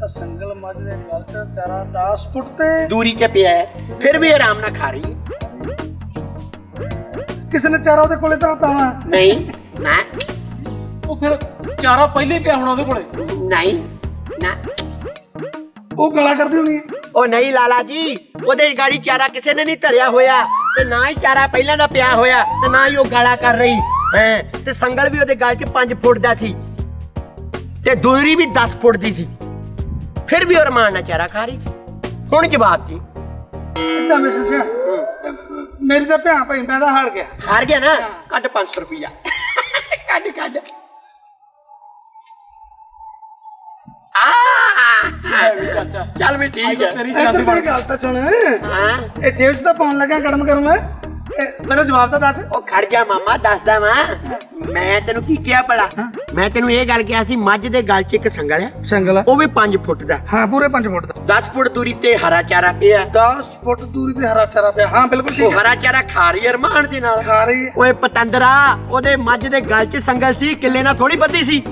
ਤਾਂ? ਸੰਗਲ ਮੱਝ ਦੇ ਗਲ ਤੇ ਚਾਰਾ 10 ਫੁੱਟ ਤੇ ਦੂਰੀ ਤੇ ਪਿਆ ਹੈ ਫਿਰ ਵੀ ਆਰਾਮ ਨਾਲ ਖਾ ਰਹੀ ਹੈ। ਕਿਸੇ ਨੇ ਚਾਰਾ ਉਹਦੇ ਕੋਲੇ ਧਰਤਾ ਹੋਣਾ ਨਹੀਂ ਨਾ। ਉਹ ਫਿਰ ਚਾਰਾ ਪਹਿਲੇ ਪਿਆ ਹੋਣਾ ਉਹਦੇ ਕੋਲੇ? ਨਹੀਂ ਨਾ। ਉਹ ਗਲਾ ਕਰਦੀ ਹੋਣੀ ਹੈ। ਉਹ ਨਹੀਂ ਲਾਲਾ ਜੀ ਉਹਦੇ ਗਾੜੀ ਚਾਰਾ ਕਿਸੇ ਨੇ ਨਹੀਂ ਧਰਿਆ ਹੋਇਆ। ਤੇ ਨਾ ਹੀ ਚਾਰਾ ਪਹਿਲਾਂ ਦਾ ਪਿਆ ਹੋਇਆ ਤੇ ਨਾ ਹੀ ਉਹ ਗਾਲਾ ਕਰ ਰਹੀ। ਹੈ ਤੇ ਸੰਗਲ ਵੀ ਉਹਦੇ ਗਲ 'ਚ 5 ਫੁੱਟ ਦਾ ਸੀ। ਤੇ ਦੂਰੀ ਵੀ 10 ਫੁੱਟ ਦੀ ਸੀ। ਫਿਰ ਵੀ ਉਹ ਰਮਾਨ ਨਾਲ ਚਾਰਾ ਖਾ ਰਹੀ ਸੀ। ਹੁਣ ਜਵਾਬ ਜੀ ਇਦਾਂ ਮੈਂ ਸੋਚਿਆ ਮੇਰੀ ਤਾਂ ਭਿਆ ਭਾਈ ਮੈਂ ਤਾਂ ਹਾਰ ਗਿਆ। ਹਾਰ ਗਿਆ ਨਾ? ਕੱਢ 500 ਰੁਪਇਆ ਕੱਢ ਕੱਢ। ਚਾਚਾ। ਚੱਲ ਵੀ ਠੀਕ ਹੈ। ਤੇਰੀ ਇੱਧਰ ਚਾਚੀ ਮੇਰੀ ਗੱਲ ਤਾਂ ਸੁਣ। ਹਾਂ। ਇਹ ਜੇਬ 'ਚ ਤਾਂ ਪਾਉਣ ਲੱਗਾ ਗਰਮ ਇਹ ਮੇਰਾ ਜਵਾਬ ਤਾਂ ਦੱਸ। ਉਹ ਖੜ ਜਾ ਮਾਮਾ ਦੱਸਦਾ ਵਾਂ। ਮੈਂ ਤੈਨੂੰ ਕੀ ਕਿਹਾ ਭਲਾ? ਮੈਂ ਤੈਨੂੰ ਇਹ ਗੱਲ ਕਿਹਾ ਸੀ ਮੱਝ ਦੇ ਗਲ 'ਚ ਇੱਕ ਸੰਗਲ ਹੈ। ਸੰਗਲ। ਉਹ ਵੀ 5 ਫੁੱਟ ਦਾ। ਹਾਂ ਪੂਰੇ 5 ਫੁੱਟ ਦਾ। 10 ਫੁੱਟ ਦੂਰੀ ਤੇ ਹਰਾ ਚਾਰਾ ਪਿਆ। 10 ਫੁੱਟ ਦੂਰੀ ਤੇ ਹਰਾ ਚਾਰਾ ਪਿਆ। ਹਾਂ ਬਿਲਕੁਲ ਉਹ ਠੀਕ ਹੈ। ਹਰਾ ਚਾਰਾ ਖਾ ਰਹੀ ਹੈ ਰਮਾਨ ਦੇ ਨਾਲ। ਖਾ ਰਹੀ ਓਏ ਪਤੰਦਰਾ ਉਹਦੇ ਮੱਝ ਦੇ ਗਲ 'ਚ ਸੰਗਲ ਸੀ ਕਿੱਲੇ ਨਾਲ ਥੋੜੀ ਬੱਧੀ ਸੀ।